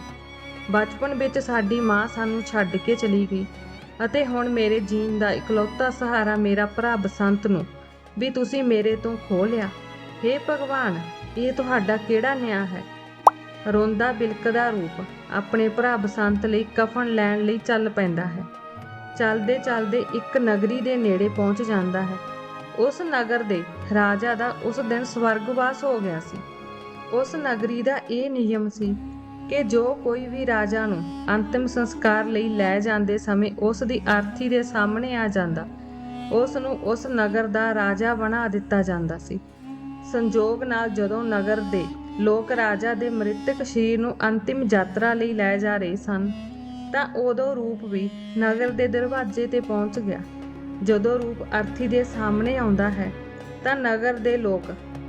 ਬਚਪਨ ਵਿੱਚ ਸਾਡੀ ਮਾਂ ਸਾਨੂੰ ਛੱਡ ਕੇ ਚਲੀ ਗਈ ਅਤੇ ਹੁਣ ਮੇਰੇ ਜੀਣ ਦਾ ਇਕਲੌਤਾ ਸਹਾਰਾ ਮੇਰਾ ਭਰਾ ਬਸੰਤ ਨੂੰ ਵੀ ਤੁਸੀਂ ਮੇਰੇ ਤੋਂ ਖੋਹ ਲਿਆ। हे ਭਗਵਾਨ, ਇਹ ਤੁਹਾਡਾ ਕਿਹੜਾ ਨਿਆਂ ਹੈ? ਰੋਂਦਾ ਬਿਲਕਦਾ ਰੂਪ ਆਪਣੇ ਭਰਾ ਬਸੰਤ ਲਈ ਕਫਨ ਲੈਣ ਲਈ ਚੱਲ ਪੈਂਦਾ ਹੈ। ਚੱਲਦੇ ਚੱਲਦੇ ਇੱਕ ਨਗਰੀ ਦੇ ਨੇੜੇ ਪਹੁੰਚ ਜਾਂਦਾ ਹੈ। ਉਸ ਨਗਰ ਦੇ ਰਾਜਾ ਦਾ ਉਸ ਦਿਨ ਸਵਰਗਵਾਸ ਹੋ ਗਿਆ ਸੀ। ਉਸ ਨਗਰੀ ਦਾ ਇਹ ਨਿਯਮ ਸੀ ਕਿ ਜੋ ਕੋਈ ਵੀ ਰਾਜਾ ਨੂੰ ਅੰਤਿਮ ਸੰਸਕਾਰ ਲਈ ਲੈ ਜਾਂਦੇ ਸਮੇਂ ਉਸ ਦੀ ਆਰਥੀ ਦੇ ਸਾਹਮਣੇ ਆ ਜਾਂਦਾ, ਉਸ ਨੂੰ ਉਸ ਨਗਰ ਦਾ ਰਾਜਾ ਬਣਾ ਦਿੱਤਾ ਜਾਂਦਾ ਸੀ। ਸੰਜੋਗ ਨਾਲ ਜਦੋਂ ਨਗਰ ਦੇ ਲੋਕ ਰਾਜਾ ਦੇ ਮ੍ਰਿਤਕ ਸ਼ਰੀਰ ਨੂੰ ਅੰਤਿਮ ਯਾਤਰਾ ਲਈ ਲੈ ਜਾ ਰਹੇ ਸਨ, ਤਾਂ ਉਦੋਂ ਰੂਪ ਵੀ ਨਗਰ ਦੇ ਦਰਵਾਜ਼ੇ ਤੇ ਪਹੁੰਚ ਗਿਆ। ਜਦੋਂ ਰੂਪ ਅਰਥੀ ਦੇ ਸਾਹਮਣੇ ਆਉਂਦਾ ਹੈ, ਤਾਂ ਨਗਰ ਦੇ ਲੋਕ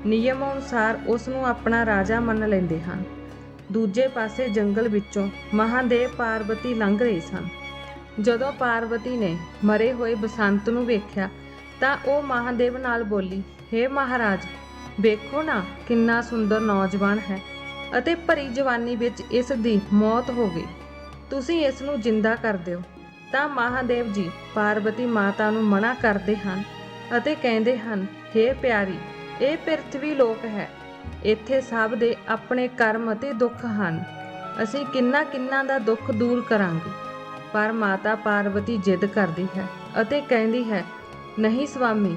ਨਿਯਮ ਅਨੁਸਾਰ ਉਸ ਨੂੰ ਆਪਣਾ ਰਾਜਾ ਮੰਨ ਲੈਂਦੇ ਹਨ। ਦੂਜੇ ਪਾਸੇ ਜੰਗਲ ਵਿੱਚੋਂ ਮਹਾਦੇਵ ਪਾਰਵਤੀ ਲੰਘ ਰਹੇ ਸਨ। ਜਦੋਂ ਪਾਰਵਤੀ ਨੇ ਮਰੇ ਹੋਏ ਬਸੰਤ ਨੂੰ ਵੇਖਿਆ, ਤਾਂ ਉਹ ਮਹਾਦੇਵ ਨਾਲ ਬੋਲੀ हे ਮਹਾਰਾਜ ਵੇਖੋ ਨਾ ਕਿੰਨਾ ਸੁੰਦਰ ਨੌਜਵਾਨ ਹੈ ਅਤੇ ਭਰੀ ਜਵਾਨੀ ਵਿੱਚ ਇਸ ਦੀ ਮੌਤ ਹੋ ਗਈ। ਤੁਸੀਂ ਇਸ ਨੂੰ ਜਿੰਦਾ ਕਰ ਦਿਓ। ਤਾਂ ਮਹਾਦੇਵ ਜੀ ਪਾਰਵਤੀ ਮਾਤਾ ਨੂੰ ਮਨਾ ਕਰਦੇ ਹਨ ਅਤੇ ਕਹਿੰਦੇ ਹਨ हे ਪਿਆਰੀ, ਇਹ ਪ੍ਰਿਥਵੀ ਲੋਕ ਹੈ। ਇੱਥੇ ਸਭ ਦੇ ਆਪਣੇ ਕਰਮ ਅਤੇ ਦੁੱਖ ਹਨ। ਅਸੀਂ ਕਿੰਨਾ ਕਿੰਨਾ ਦਾ ਦੁੱਖ ਦੂਰ ਕਰਾਂਗੇ। ਪਰ ਮਾਤਾ ਪਾਰਵਤੀ ਜਿੱਦ ਕਰਦੀ ਹੈ ਅਤੇ ਕਹਿੰਦੀ ਹੈ, ਨਹੀਂ ਸਵਾਮੀ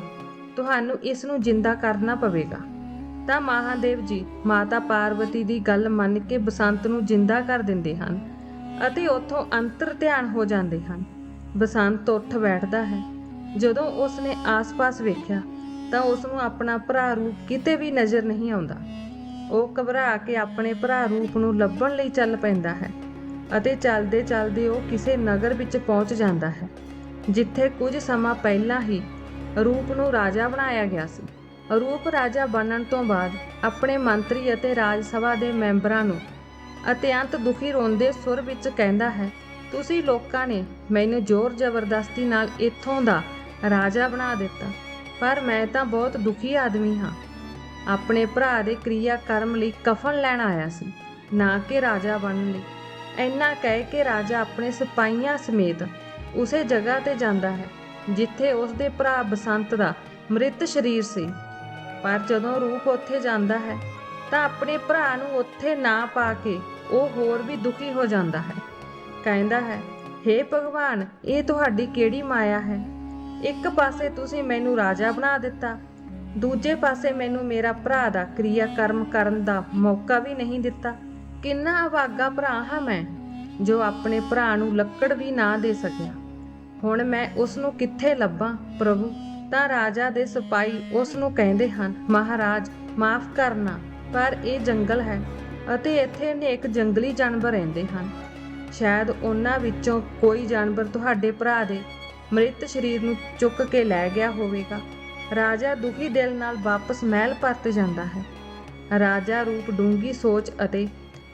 ਤੁਹਾਨੂੰ ਇਸ ਨੂੰ ਜਿੰਦਾ ਕਰਨਾ ਪਵੇਗਾ। ਤਾਂ ਮਹਾਦੇਵ ਜੀ ਮਾਤਾ ਪਾਰਵਤੀ ਦੀ ਗੱਲ ਮੰਨ ਕੇ ਬਸੰਤ ਨੂੰ ਜਿੰਦਾ ਕਰ ਦਿੰਦੇ ਹਨ ਅਤੇ ਉੱਥੋਂ ਅੰਤਰ ਧਿਆਨ ਹੋ ਜਾਂਦੇ ਹਨ। ਬਸੰਤ ਉੱਠ ਬੈਠਦਾ ਹੈ। ਜਦੋਂ ਉਸ ਨੇ ਆਸ-ਪਾਸ ਵੇਖਿਆ ਤਾਂ ਉਸ ਨੂੰ ਆਪਣਾ ਭਰਾ ਰੂਪ ਕਿਤੇ ਵੀ ਨਜ਼ਰ ਨਹੀਂ ਆਉਂਦਾ। ਉਹ ਘਬਰਾ ਕੇ ਆਪਣੇ ਭਰਾ ਰੂਪ ਨੂੰ ਲੱਭਣ ਲਈ ਚੱਲ ਪੈਂਦਾ ਹੈ ਅਤੇ ਚੱਲਦੇ ਚੱਲਦੇ ਉਹ ਕਿਸੇ ਨਗਰ ਵਿੱਚ ਪਹੁੰਚ ਜਾਂਦਾ ਹੈ, ਜਿੱਥੇ ਕੁਝ ਸਮਾਂ ਪਹਿਲਾਂ ਹੀ ਰੂਪ ਨੂੰ ਰਾਜਾ ਬਣਾਇਆ ਗਿਆ ਸੀ। ਰੂਪ ਰਾਜਾ ਬਣਨ ਤੋਂ ਬਾਅਦ ਆਪਣੇ ਮੰਤਰੀ ਅਤੇ ਰਾਜ ਸਭਾ ਦੇ ਮੈਂਬਰਾਂ ਨੂੰ ਅਤਿਅੰਤ ਦੁਖੀ ਰੋਂਦੇ ਸੁਰ ਵਿੱਚ ਕਹਿੰਦਾ ਹੈ, ਤੁਸੀਂ ਲੋਕਾਂ ਨੇ ਮੈਨੂੰ ਜ਼ੋਰ ਜ਼ਬਰਦਸਤੀ ਨਾਲ ਇੱਥੋਂ ਦਾ ਰਾਜਾ ਬਣਾ ਦਿੱਤਾ, ਪਰ ਮੈਂ ਤਾਂ ਬਹੁਤ ਦੁਖੀ ਆਦਮੀ ਹਾਂ। ਆਪਣੇ ਭਰਾ ਦੇ ਕਿਰਿਆ ਕਰਮ ਲਈ ਕਫਨ ਲੈਣ ਆਇਆ ਸੀ, ਨਾ ਕਿ ਰਾਜਾ ਬਣਨ ਲਈ। ਇੰਨਾ ਕਹਿ ਕੇ ਰਾਜਾ ਆਪਣੇ ਸਿਪਾਹੀਆਂ ਸਮੇਤ ਉਸੇ ਜਗ੍ਹਾ ਤੇ ਜਾਂਦਾ ਹੈ। ਜਿੱਥੇ ਉਸ ਦੇ ਭਰਾ ਬਸੰਤ ਦਾ ਮ੍ਰਿਤ ਸਰੀਰ ਸੀ। ਪਰ ਜਦੋਂ ਰੂਪ ਉੱਥੇ ਜਾਂਦਾ ਹੈ, ਤਾਂ ਆਪਣੇ ਭਰਾ ਨੂੰ ਉੱਥੇ ਨਾ ਪਾ ਕੇ ਉਹ ਹੋਰ ਵੀ ਦੁਖੀ ਹੋ ਜਾਂਦਾ ਹੈ। ਕਹਿੰਦਾ ਹੈ हे ਭਗਵਾਨ, ਇਹ ਤੁਹਾਡੀ ਕਿਹੜੀ ਮਾਇਆ ਹੈ? ਇੱਕ ਪਾਸੇ ਤੁਸੀਂ ਮੈਨੂੰ ਰਾਜਾ ਬਣਾ ਦਿੱਤਾ, ਦੂਜੇ ਪਾਸੇ ਮੈਨੂੰ ਮੇਰਾ ਭਰਾ ਦਾ ਕਿਰਿਆ ਕਰਮ ਕਰਨ ਦਾ ਮੌਕਾ ਵੀ ਨਹੀਂ ਦਿੱਤਾ। ਕਿੰਨਾ ਅਭਾਗਾ ਭਰਾ ਹਾਂ ਮੈਂ, ਜੋ ਆਪਣੇ ਭਰਾ ਨੂੰ ਲੱਕੜ ਵੀ ਨਾ ਦੇ ਸਕਿਆ। ਹੁਣ ਮੈਂ ਉਸ ਨੂੰ ਕਿੱਥੇ ਲੱਭਾਂ, ਪ੍ਰਭੂ? ਤਾਂ ਰਾਜਾ ਦੇ ਸਿਪਾਹੀ ਉਸ ਨੂੰ ਕਹਿੰਦੇ ਹਨ, ਮਹਾਰਾਜ, ਮਾਫ ਕਰਨਾ, ਪਰ ਇਹ ਜੰਗਲ ਹੈ ਅਤੇ ਇੱਥੇ ਅਨੇਕ ਜੰਗਲੀ ਜਾਨਵਰ ਰਹਿੰਦੇ ਹਨ। ਸ਼ਾਇਦ ਉਹਨਾਂ ਵਿੱਚੋਂ ਕੋਈ ਜਾਨਵਰ ਤੁਹਾਡੇ ਭਰਾ ਦੇ ਮ੍ਰਿਤ ਸਰੀਰ ਨੂੰ ਚੁੱਕ ਕੇ ਲੈ ਗਿਆ ਹੋਵੇਗਾ। ਰਾਜਾ ਦੁਖੀ ਦਿਲ ਨਾਲ ਵਾਪਸ ਮਹਿਲ ਪਰਤ ਜਾਂਦਾ ਹੈ। ਰਾਜਾ ਰੂਪ ਡੂੰਗੀ ਸੋਚ ਅਤੇ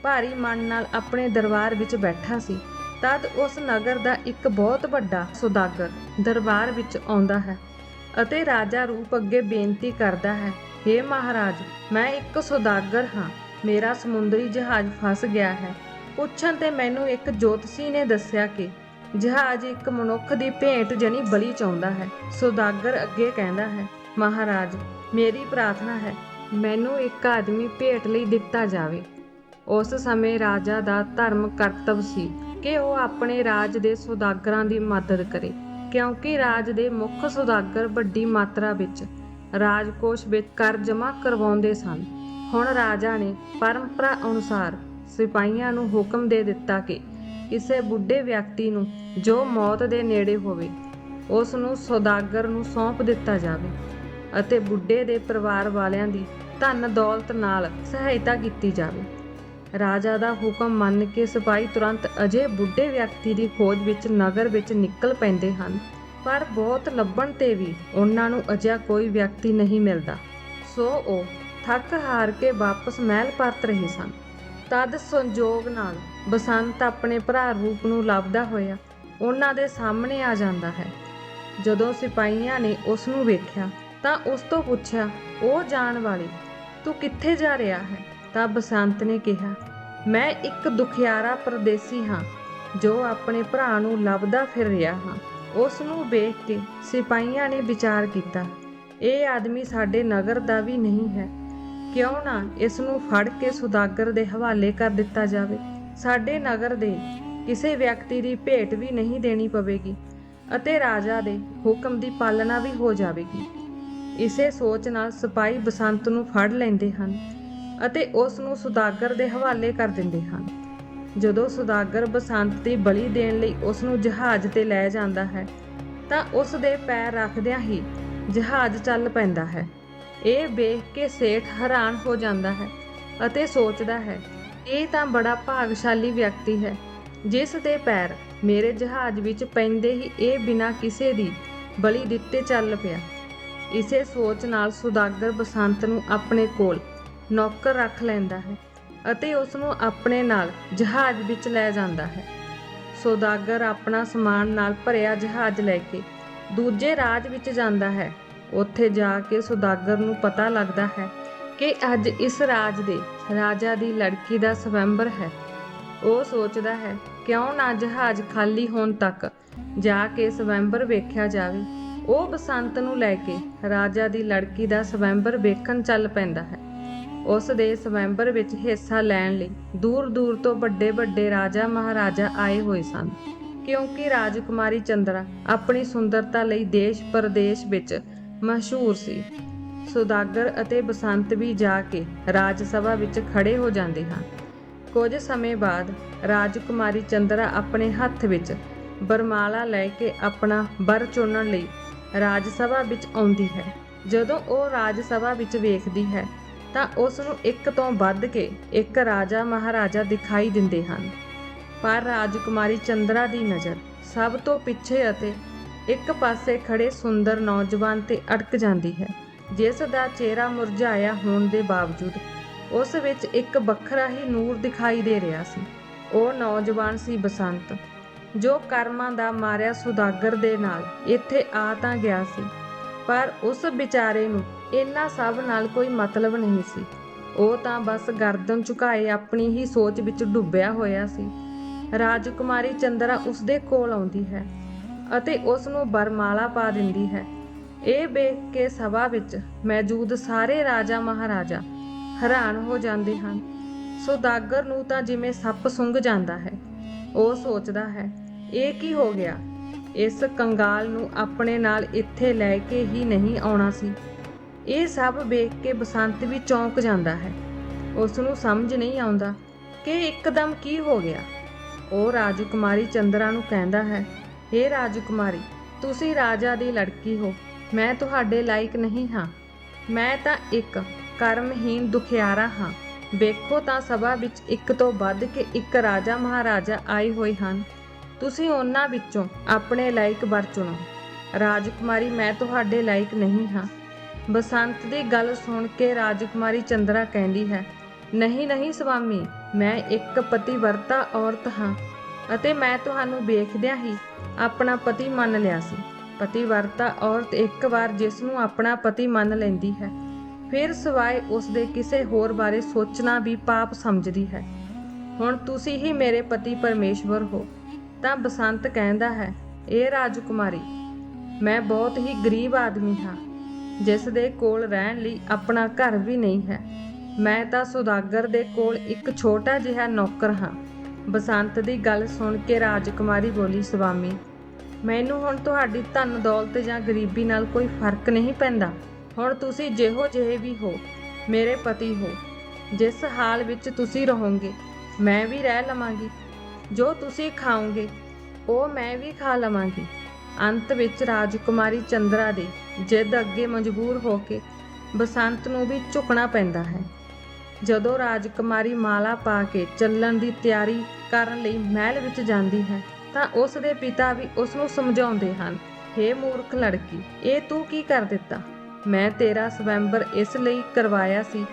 ਭਾਰੀ ਮਨ ਨਾਲ ਆਪਣੇ ਦਰਬਾਰ ਵਿੱਚ ਬੈਠਾ ਸੀ। ਤਦ ਉਸ ਨਗਰ ਦਾ ਇੱਕ ਬਹੁਤ ਵੱਡਾ ਸੁਦਾਗਰ ਦਰਬਾਰ ਵਿੱਚ ਆਉਂਦਾ ਹੈ ਅਤੇ ਰਾਜਾ ਰੂਪ ਅੱਗੇ ਬੇਨਤੀ ਕਰਦਾ ਹੈ हे ਮਹਾਰਾਜ, ਮੈਂ ਇੱਕ ਸੁਦਾਗਰ ਹਾਂ, ਮੇਰਾ ਸਮੁੰਦਰੀ ਜਹਾਜ਼ ਫਸ ਗਿਆ ਹੈ। ਪੁੱਛਣ ਤੇ ਮੈਨੂੰ ਇੱਕ ਜੋਤਸ਼ੀ ਨੇ ਦੱਸਿਆ ਕਿ ਜਹਾਜ਼ ਇੱਕ ਮਨੁੱਖ ਦੀ ਭੇਂਟ ਜਨੀ ਬਲੀ ਚਾਹੁੰਦਾ ਹੈ। ਸੁਦਾਗਰ ਅੱਗੇ ਕਹਿੰਦਾ ਹੈ, ਮਹਾਰਾਜ, ਮੇਰੀ ਪ੍ਰਾਰਥਨਾ ਹੈ, ਮੈਨੂੰ ਇੱਕ ਆਦਮੀ ਭੇਟ ਲਈ ਦਿੱਤਾ ਜਾਵੇ। ਉਸ ਸਮੇਂ ਰਾਜਾ ਦਾ ਧਰਮ ਕਰਤੱਵ ਸੀ। ਕਿ ਉਹ ਆਪਣੇ ਰਾਜ ਦੇ ਸੌਦਾਗਰਾਂ ਦੀ ਮਦਦ ਕਰੇ, ਕਿਉਂਕਿ ਰਾਜ ਦੇ ਮੁੱਖ ਸੁਦਾਗਰ ਵੱਡੀ ਮਾਤਰਾ ਵਿੱਚ ਰਾਜਕੋਸ਼ ਵਿੱਚ ਕਰ ਜਮ੍ਹਾਂ ਕਰਵਾਉਂਦੇ ਸਨ। ਹੁਣ ਰਾਜਾ ਨੇ ਪਰੰਪਰਾ ਅਨੁਸਾਰ ਸਿਪਾਹੀਆਂ ਨੂੰ ਹੁਕਮ ਦੇ ਦਿੱਤਾ ਕਿ ਕਿਸੇ ਬੁੱਢੇ ਵਿਅਕਤੀ ਨੂੰ ਜੋ ਮੌਤ ਦੇ ਨੇੜੇ ਹੋਵੇ, ਉਸ ਨੂੰ ਸੌਦਾਗਰ ਨੂੰ ਸੌਂਪ ਦਿੱਤਾ ਜਾਵੇ ਅਤੇ ਬੁੱਢੇ ਦੇ ਪਰਿਵਾਰ ਵਾਲਿਆਂ ਦੀ ਧਨ ਦੌਲਤ ਨਾਲ ਸਹਾਇਤਾ ਕੀਤੀ ਜਾਵੇ। ਰਾਜਾ ਦਾ ਹੁਕਮ ਮੰਨ ਕੇ ਸਿਪਾਹੀ ਤੁਰੰਤ ਅਜੇ ਬੁੱਢੇ ਵਿਅਕਤੀ ਦੀ ਖੋਜ ਵਿੱਚ ਨਗਰ ਵਿੱਚ ਨਿਕਲ ਪੈਂਦੇ ਹਨ। ਪਰ ਬਹੁਤ ਲੱਭਣ ਤੇ ਵੀ ਉਹਨਾਂ ਨੂੰ ਅਜਿਹਾ ਕੋਈ ਵਿਅਕਤੀ ਨਹੀਂ ਮਿਲਦਾ। ਸੋ ਉਹ ਥੱਕ ਹਾਰ ਕੇ ਵਾਪਸ ਮਹਿਲ ਪਰਤ ਰਹੇ ਸਨ। ਤਦ ਸੰਜੋਗ ਨਾਲ ਬਸੰਤ ਆਪਣੇ ਭਰਾ ਰੂਪ ਨੂੰ ਲੱਭਦਾ ਹੋਇਆ ਉਹਨਾਂ ਦੇ ਸਾਹਮਣੇ ਆ ਜਾਂਦਾ ਹੈ। ਜਦੋਂ ਸਿਪਾਹੀਆਂ ਨੇ ਉਸ ਨੂੰ ਵੇਖਿਆ ਤਾਂ ਉਸ ਤੋਂ ਪੁੱਛਿਆ, ਉਹ ਜਾਣ ਵਾਲੀ, ਤੂੰ ਕਿੱਥੇ ਜਾ ਰਿਹਾ ਹੈ? ਤਾਂ ਬਸੰਤ ਨੇ ਕਿਹਾ, ਮੈਂ ਇੱਕ ਦੁਖਿਆਰਾ ਪਰਦੇਸੀ ਹਾਂ, ਜੋ ਆਪਣੇ ਭਰਾ ਨੂੰ ਲੱਭਦਾ ਫਿਰ ਰਿਹਾ ਹਾਂ। ਉਸ ਨੂੰ ਵੇਖ ਕੇ ਸਿਪਾਹੀਆਂ ਨੇ ਵਿਚਾਰ ਕੀਤਾ, ਇਹ ਆਦਮੀ ਸਾਡੇ ਨਗਰ ਦਾ ਵੀ ਨਹੀਂ ਹੈ। ਕਿਉਂ ਨਾ ਇਸ ਨੂੰ ਫੜ ਕੇ ਸੁਦਾਗਰ ਦੇ ਹਵਾਲੇ ਕਰ ਦਿੱਤਾ ਜਾਵੇ? ਸਾਡੇ ਨਗਰ ਦੇ ਕਿਸੇ ਵਿਅਕਤੀ ਦੀ ਭੇਟ ਵੀ ਨਹੀਂ ਦੇਣੀ ਪਵੇਗੀ ਅਤੇ ਰਾਜਾ ਦੇ ਹੁਕਮ ਦੀ ਪਾਲਣਾ ਵੀ ਹੋ ਜਾਵੇਗੀ। ਇਸੇ ਸੋਚ ਨਾਲ ਸਿਪਾਹੀ ਬਸੰਤ ਨੂੰ ਫੜ ਲੈਂਦੇ ਹਨ। ਅਤੇ ਉਸ ਨੂੰ ਸੁਦਾਗਰ ਦੇ ਹਵਾਲੇ ਕਰ ਦਿੰਦੇ ਹਨ। ਜਦੋਂ ਸੁਦਾਗਰ ਬਸੰਤ ਦੀ ਬਲੀ ਦੇਣ ਲਈ ਉਸ ਨੂੰ ਜਹਾਜ਼ ਤੇ ਲੈ ਜਾਂਦਾ ਹੈ, ਤਾਂ ਉਸ ਦੇ ਪੈਰ ਰੱਖਦਿਆਂ ਹੀ ਜਹਾਜ਼ ਚੱਲ ਪੈਂਦਾ ਹੈ। ਇਹ ਵੇਖ ਕੇ ਸੇਠ ਹੈਰਾਨ ਹੋ ਜਾਂਦਾ ਹੈ ਅਤੇ ਸੋਚਦਾ ਹੈ, ਇਹ ਤਾਂ ਬੜਾ ਭਾਗਸ਼ਾਲੀ ਵਿਅਕਤੀ ਹੈ, ਜਿਸ ਦੇ ਪੈਰ ਮੇਰੇ ਜਹਾਜ਼ ਵਿੱਚ ਪੈਂਦੇ ਹੀ ਇਹ ਬਿਨਾਂ ਕਿਸੇ ਦੀ ਬਲੀ ਦਿੱਤੇ ਚੱਲ ਪਿਆ। ਇਸੇ ਸੋਚ ਨਾਲ ਸੁਦਾਗਰ ਬਸੰਤ ਨੂੰ ਆਪਣੇ ਕੋਲ ਨੌਕਰ ਰੱਖ ਲੈਂਦਾ ਹੈ ਅਤੇ ਉਸ ਨੂੰ ਆਪਣੇ ਨਾਲ ਜਹਾਜ਼ ਵਿੱਚ ਲੈ ਜਾਂਦਾ ਹੈ। ਸੌਦਾਗਰ ਆਪਣਾ ਸਮਾਨ ਨਾਲ ਭਰਿਆ ਜਹਾਜ਼ ਲੈ ਕੇ ਦੂਜੇ ਰਾਜ ਵਿੱਚ ਜਾਂਦਾ ਹੈ। ਉੱਥੇ ਜਾ ਕੇ ਸੌਦਾਗਰ ਨੂੰ ਪਤਾ ਲੱਗਦਾ ਹੈ ਕਿ ਅੱਜ ਇਸ ਰਾਜ ਦੇ ਰਾਜਾ ਦੀ ਲੜਕੀ ਦਾ ਸਵੈਂਬਰ ਹੈ। ਉਹ ਸੋਚਦਾ ਹੈ, ਕਿਉਂ ਨਾ ਜਹਾਜ਼ ਖਾਲੀ ਹੋਣ ਤੱਕ ਜਾ ਕੇ ਸਵੈਂਬਰ ਵੇਖਿਆ ਜਾਵੇ? ਉਹ ਬਸੰਤ ਨੂੰ ਲੈ ਕੇ ਰਾਜਾ ਦੀ ਲੜਕੀ ਦਾ ਸਵੈਂਬਰ ਵੇਖਣ ਚੱਲ ਪੈਂਦਾ ਹੈ। ਉਸ ਦੇ ਸਵੈਂਬਰ ਵਿੱਚ ਹਿੱਸਾ ਲੈਣ ਲਈ ਦੂਰ ਦੂਰ ਤੋਂ ਵੱਡੇ ਵੱਡੇ ਰਾਜਾ ਮਹਾਰਾਜਾ ਆਏ ਹੋਏ ਸਨ, ਕਿਉਂਕਿ ਰਾਜਕੁਮਾਰੀ ਚੰਦਰਾ ਆਪਣੀ ਸੁੰਦਰਤਾ ਲਈ ਦੇਸ਼ ਪਰਦੇਸ਼ ਵਿੱਚ ਮਸ਼ਹੂਰ ਸੀ। ਸੁਦਾਗਰ ਅਤੇ ਬਸੰਤ ਵੀ ਜਾ ਕੇ ਰਾਜ ਸਭਾ ਵਿੱਚ ਖੜੇ ਹੋ ਜਾਂਦੇ ਹਨ। ਕੁਝ ਸਮੇਂ ਬਾਅਦ ਰਾਜਕੁਮਾਰੀ ਚੰਦਰਾ ਆਪਣੇ ਹੱਥ ਵਿੱਚ ਬਰਮਾਲਾ ਲੈ ਕੇ ਆਪਣਾ ਬਰ ਚੁਣਨ ਲਈ ਰਾਜ ਸਭਾ ਵਿੱਚ ਆਉਂਦੀ ਹੈ। ਜਦੋਂ ਉਹ ਰਾਜ ਸਭਾ ਵਿੱਚ ਵੇਖਦੀ ਹੈ ਤਾਂ ਉਸ ਨੂੰ ਇੱਕ ਤੋਂ ਵੱਧ ਕੇ ਇੱਕ ਰਾਜਾ ਮਹਾਰਾਜਾ ਦਿਖਾਈ ਦਿੰਦੇ ਹਨ। ਪਰ ਰਾਜਕੁਮਾਰੀ ਚੰਦਰਾ ਦੀ ਨਜ਼ਰ ਸਭ ਤੋਂ ਪਿੱਛੇ ਅਤੇ ਇੱਕ ਪਾਸੇ ਖੜੇ ਸੁੰਦਰ ਨੌਜਵਾਨ ਤੇ ਅਟਕ ਜਾਂਦੀ ਹੈ, ਜਿਸ ਦਾ ਚਿਹਰਾ ਮੁਰਝਾਇਆ ਹੋਣ ਦੇ ਬਾਵਜੂਦ ਉਸ ਵਿੱਚ ਇੱਕ ਵੱਖਰਾ ਹੀ ਨੂਰ ਦਿਖਾਈ ਦੇ ਰਿਹਾ ਸੀ। ਉਹ ਨੌਜਵਾਨ ਸੀ ਬਸੰਤ, ਜੋ ਕਰਮਾਂ ਦਾ ਮਾਰਿਆ ਸੁਦਾਗਰ ਦੇ ਨਾਲ ਇੱਥੇ ਆ ਤਾਂ ਗਿਆ ਸੀ, ਪਰ ਉਸ ਵਿਚਾਰੇ ਨੂੰ ਇਹਨਾਂ ਸਭ ਨਾਲ ਕੋਈ ਮਤਲਬ ਨਹੀਂ ਸੀ। ਉਹ ਤਾਂ ਬਸ ਗਰਦਨ ਝੁਕਾਏ ਆਪਣੀ ਹੀ ਸੋਚ ਵਿੱਚ ਡੁੱਬਿਆ ਹੋਇਆ ਸੀ। ਰਾਜਕੁਮਾਰੀ ਚੰਦਰਾ ਉਸ ਕੋਲ ਆਉਂਦੀ ਹੈ ਅਤੇ ਉਸ ਨੂੰ ਬਰਮਾਲਾ ਪਾ ਦਿੰਦੀ ਹੈ। ਇਹ ਵੇਖ ਕੇ ਸਭਾ ਵਿੱਚ ਮੌਜੂਦ ਸਾਰੇ ਰਾਜਾ ਮਹਾਰਾਜਾ ਹੈਰਾਨ ਹੋ ਜਾਂਦੇ ਹਨ। ਸੁਦਾਗਰ ਨੂੰ ਤਾਂ ਜਿਵੇਂ ਸੱਪ ਸੁੰਘ ਜਾਂਦਾ ਹੈ। ਉਹ ਸੋਚਦਾ ਹੈ, ਇਹ ਕੀ ਹੋ ਗਿਆ? ਇਸ ਕੰਗਾਲ ਨੂੰ ਆਪਣੇ ਨਾਲ ਇੱਥੇ ਲੈ ਕੇ ਹੀ ਨਹੀਂ ਆਉਣਾ ਸੀ। ਇਹ ਸਭ ਵੇਖ ਕੇ ਬਸੰਤ ਵੀ ਚੌਂਕ ਜਾਂਦਾ ਹੈ। ਉਸ ਨੂੰ ਸਮਝ ਨਹੀਂ ਆਉਂਦਾ ਕਿ ਇੱਕਦਮ ਕੀ ਹੋ ਗਿਆ। ਉਹ ਰਾਜਕੁਮਾਰੀ ਚੰਦਰਾ ਨੂੰ ਕਹਿੰਦਾ ਹੈ हे ਰਾਜਕੁਮਾਰੀ, ਤੁਸੀਂ ਰਾਜਾ ਦੀ ਲੜਕੀ ਹੋ। ਮੈਂ ਤੁਹਾਡੇ ਲਾਇਕ ਨਹੀਂ ਹਾਂ। ਮੈਂ ਤਾਂ ਇੱਕ ਕਰਮਹੀਨ ਦੁਖਿਆਰਾ ਹਾਂ। ਵੇਖੋ ਤਾਂ ਸਭਾ ਵਿੱਚ ਇੱਕ ਤੋਂ ਵੱਧ ਕੇ ਇੱਕ ਰਾਜਾ ਮਹਾਰਾਜਾ ਆਏ ਹੋਏ ਹਨ। ਤੁਸੀਂ ਉਹਨਾਂ ਵਿੱਚੋਂ ਆਪਣੇ ਲਾਇਕ ਵਰ ਚੁਣੋ। ਰਾਜਕੁਮਾਰੀ, ਮੈਂ ਤੁਹਾਡੇ ਲਾਇਕ ਨਹੀਂ ਹਾਂ। ਬਸੰਤ ਦੀ ਗੱਲ ਸੁਣ ਕੇ ਰਾਜਕੁਮਾਰੀ ਚੰਦਰਾ ਕਹਿੰਦੀ ਹੈ, ਨਹੀਂ ਨਹੀਂ ਸੁਆਮੀ, ਮੈਂ ਇੱਕ ਪਤੀਵਰਤਾ ਔਰਤ ਹਾਂ ਅਤੇ ਮੈਂ ਤੁਹਾਨੂੰ ਵੇਖਦਿਆਂ ਹੀ ਆਪਣਾ ਪਤੀ ਮੰਨ ਲਿਆ ਸੀ। ਪਤੀਵਰਤਾ ਔਰਤ ਇੱਕ ਵਾਰ ਜਿਸ ਨੂੰ ਆਪਣਾ ਪਤੀ ਮੰਨ ਲੈਂਦੀ ਹੈ, ਫਿਰ ਸਿਵਾਏ ਉਸ ਦੇ ਕਿਸੇ ਹੋਰ ਬਾਰੇ ਸੋਚਣਾ ਵੀ ਪਾਪ ਸਮਝਦੀ ਹੈ। ਹੁਣ ਤੁਸੀਂ ਹੀ ਮੇਰੇ ਪਤੀ ਪਰਮੇਸ਼ਵਰ ਹੋ। ਤਾਂ ਬਸੰਤ ਕਹਿੰਦਾ ਹੈ, ਇਹ ਰਾਜਕੁਮਾਰੀ, ਮੈਂ ਬਹੁਤ ਹੀ ਗਰੀਬ ਆਦਮੀ ਹਾਂ। ਜਿਸ ਦੇ ਕੋਲ ਰਹਿਣ ਲਈ ਆਪਣਾ ਘਰ ਵੀ ਨਹੀਂ ਹੈ। ਮੈਂ ਤਾਂ ਸੁਦਾਗਰ ਦੇ ਕੋਲ ਇੱਕ ਛੋਟਾ ਜਿਹਾ ਨੌਕਰ ਹਾਂ। ਬਸੰਤ ਦੀ ਗੱਲ ਸੁਣ ਕੇ ਰਾਜਕੁਮਾਰੀ ਬੋਲੀ ਸੁਆਮੀ ਮੈਨੂੰ ਹੁਣ ਤੁਹਾਡੀ ਧਨ ਦੌਲਤ ਜਾਂ ਗਰੀਬੀ ਨਾਲ ਕੋਈ ਫ਼ਰਕ ਨਹੀਂ ਪੈਂਦਾ। ਹੁਣ ਤੁਸੀਂ ਜਿਹੋ ਜਿਹੇ ਵੀ ਹੋ, ਮੇਰੇ ਪਤੀ ਹੋ, ਜਿਸ ਹਾਲ ਵਿੱਚ ਤੁਸੀਂ ਰਹੋਗੇ, ਮੈਂ ਵੀ ਰਹਿ ਲਵਾਂਗੀ। ਜੋ ਤੁਸੀਂ ਖਾਓਗੇ, ਉਹ ਮੈਂ ਵੀ ਖਾ ਲਵਾਂਗੀ। ਅੰਤ ਵਿੱਚ ਰਾਜਕੁਮਾਰੀ ਚੰਦਰਾ ਦੇ ਜਿੱਦ ਅੱਗੇ ਮਜਬੂਰ ਹੋ ਕੇ ਬਸੰਤ ਨੂੰ ਵੀ ਝੁਕਣਾ ਪੈਂਦਾ ਹੈ। ਜਦੋਂ ਰਾਜਕੁਮਾਰੀ ਮਾਲਾ ਪਾ ਕੇ ਚੱਲਣ ਦੀ ਤਿਆਰੀ ਕਰਨ ਲਈ ਮਹਿਲ ਵਿੱਚ ਜਾਂਦੀ ਹੈ, ਤਾਂ ਉਸ ਦੇ ਪਿਤਾ ਵੀ ਉਸ ਨੂੰ ਸਮਝਾਉਂਦੇ ਹਨ, ਹੇ ਮੂਰਖ ਲੜਕੀ, ਇਹ ਤੂੰ ਕੀ ਕਰ ਦਿੱਤਾ? ਮੈਂ ਤੇਰਾ ਸਵੈਂਬਰ ਇਸ ਲਈ ਕਰਵਾਇਆ ਸੀ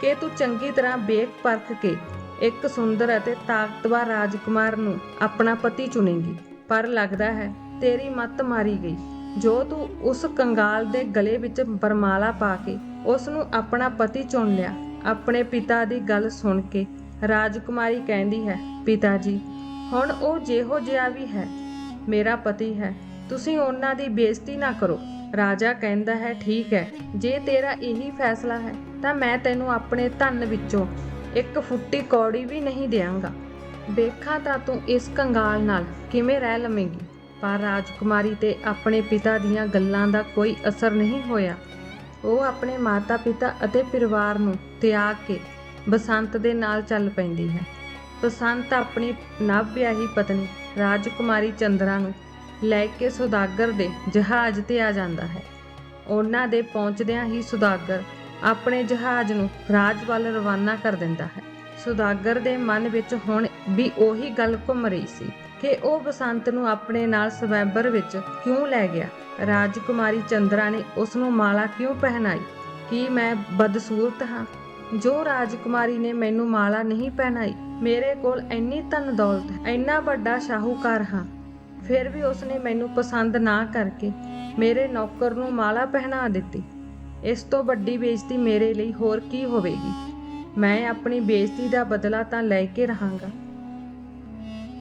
ਕਿ ਤੂੰ ਚੰਗੀ ਤਰ੍ਹਾਂ ਵੇਖ ਪਰਖ ਕੇ ਇੱਕ ਸੁੰਦਰ ਅਤੇ ਤਾਕਤਵਰ ਰਾਜਕੁਮਾਰ ਨੂੰ ਆਪਣਾ ਪਤੀ ਚੁਣੇਗੀ। ਪਰ ਲੱਗਦਾ ਹੈ ਤੇਰੀ ਮੱਤ ਮਾਰੀ ਗਈ। ਜੋ ਤੂੰ ਉਸ ਕੰਗਾਲ ਦੇ ਗਲੇ ਵਿੱਚ ਬਰਮਾਲਾ ਪਾ ਕੇ ਉਸ ਨੂੰ ਆਪਣਾ ਪਤੀ ਚੁਣ ਲਿਆ, ਆਪਣੇ ਪਿਤਾ ਦੀ ਗੱਲ ਸੁਣ ਕੇ ਰਾਜਕੁਮਾਰੀ ਕਹਿੰਦੀ ਹੈ ਪਿਤਾ ਜੀ ਹੁਣ ਉਹ ਜਿਹੋ ਜਿਹਾ ਵੀ ਹੈ, ਮੇਰਾ ਪਤੀ ਹੈ, ਤੁਸੀਂ ਉਹਨਾਂ ਦੀ ਬੇਇੱਜ਼ਤੀ ਨਾ ਕਰੋ। ਰਾਜਾ ਕਹਿੰਦਾ ਹੈ, ਠੀਕ ਹੈ, ਜੇ ਤੇਰਾ ਇਹੀ ਫੈਸਲਾ ਹੈ, ਤਾਂ ਮੈਂ ਤੈਨੂੰ ਆਪਣੇ ਧਨ ਵਿੱਚੋਂ ਇੱਕ ਫੁੱਟੀ ਕੌੜੀ ਵੀ ਨਹੀਂ ਦਿਆਂਗਾ। ਵੇਖਾਂ ਤਾਂ ਤੂੰ ਇਸ ਕੰਗਾਲ ਨਾਲ ਕਿਵੇਂ ਰਹਿ ਲਵੇਂਗੀ। ਪਰ ਰਾਜਕੁਮਾਰੀ ਤੇ ਆਪਣੇ ਪਿਤਾ ਦੀਆਂ ਗੱਲਾਂ ਦਾ ਕੋਈ ਅਸਰ ਨਹੀਂ ਹੋਇਆ। ਉਹ ਆਪਣੇ ਮਾਤਾ-ਪਿਤਾ ਅਤੇ ਪਰਿਵਾਰ ਨੂੰ ਤਿਆਗ ਕੇ ਬਸੰਤ ਦੇ ਨਾਲ ਚੱਲ ਪੈਂਦੀ ਹੈ। ਬਸੰਤ ਆਪਣੀ ਨਵ ਵਿਆਹੀ ਪਤਨੀ ਰਾਜਕੁਮਾਰੀ ਚੰਦਰਾ ਨੂੰ ਲੈ ਕੇ ਸੁਦਾਗਰ ਦੇ ਜਹਾਜ਼ ਤੇ ਆ ਜਾਂਦਾ ਹੈ। ਉਹਨਾਂ ਦੇ ਪਹੁੰਚਦਿਆਂ ਹੀ ਸੁਦਾਗਰ ਆਪਣੇ ਜਹਾਜ਼ ਨੂੰ ਰਾਜ ਵੱਲ ਰਵਾਨਾ ਕਰ ਦਿੰਦਾ ਹੈ। ਸੁਦਾਗਰ ਦੇ ਮਨ ਵਿੱਚ ਹੁਣ ਵੀ ਉਹੀ ਗੱਲ ਘੁੰਮ ਰਹੀ ਸੀ। ਕਿ ਉਹ ਬਸੰਤ ਨੂੰ ਆਪਣੇ ਨਾਲ ਸਵੈਂਬਰ ਵਿੱਚ ਕਿਉਂ ਲੈ ਗਿਆ? ਰਾਜਕੁਮਾਰੀ ਚੰਦਰਾ ਨੇ ਉਸ ਨੂੰ ਮਾਲਾ ਕਿਉਂ ਪਹਿਨਾਈ? ਕੀ ਮੈਂ ਬਦਸੂਰਤ ਹਾਂ? ਜੋ ਰਾਜਕੁਮਾਰੀ ਨੇ ਮੈਨੂੰ ਮਾਲਾ ਨਹੀਂ ਪਹਿਨਾਈ, ਮੇਰੇ ਕੋਲ ਇੰਨੀ ਧਨ ਦੌਲਤ ਹੈ ਇੰਨਾ ਵੱਡਾ ਸ਼ਾਹੂਕਾਰ ਹਾਂ। ਫਿਰ ਵੀ ਉਸਨੇ ਮੈਨੂੰ ਪਸੰਦ ਨਾ ਕਰਕੇ ਮੇਰੇ ਨੌਕਰ ਨੂੰ ਮਾਲਾ ਪਹਿਨਾ ਦਿੱਤੀ। ਇਸ ਤੋਂ ਵੱਡੀ ਬੇਇੱਜ਼ਤੀ ਮੇਰੇ ਲਈ ਹੋਰ ਕੀ ਹੋਵੇਗੀ? ਮੈਂ ਆਪਣੀ ਬੇਇੱਜ਼ਤੀ ਦਾ ਬਦਲਾ ਤਾਂ ਲੈ ਕੇ ਰਹਾਂਗਾ।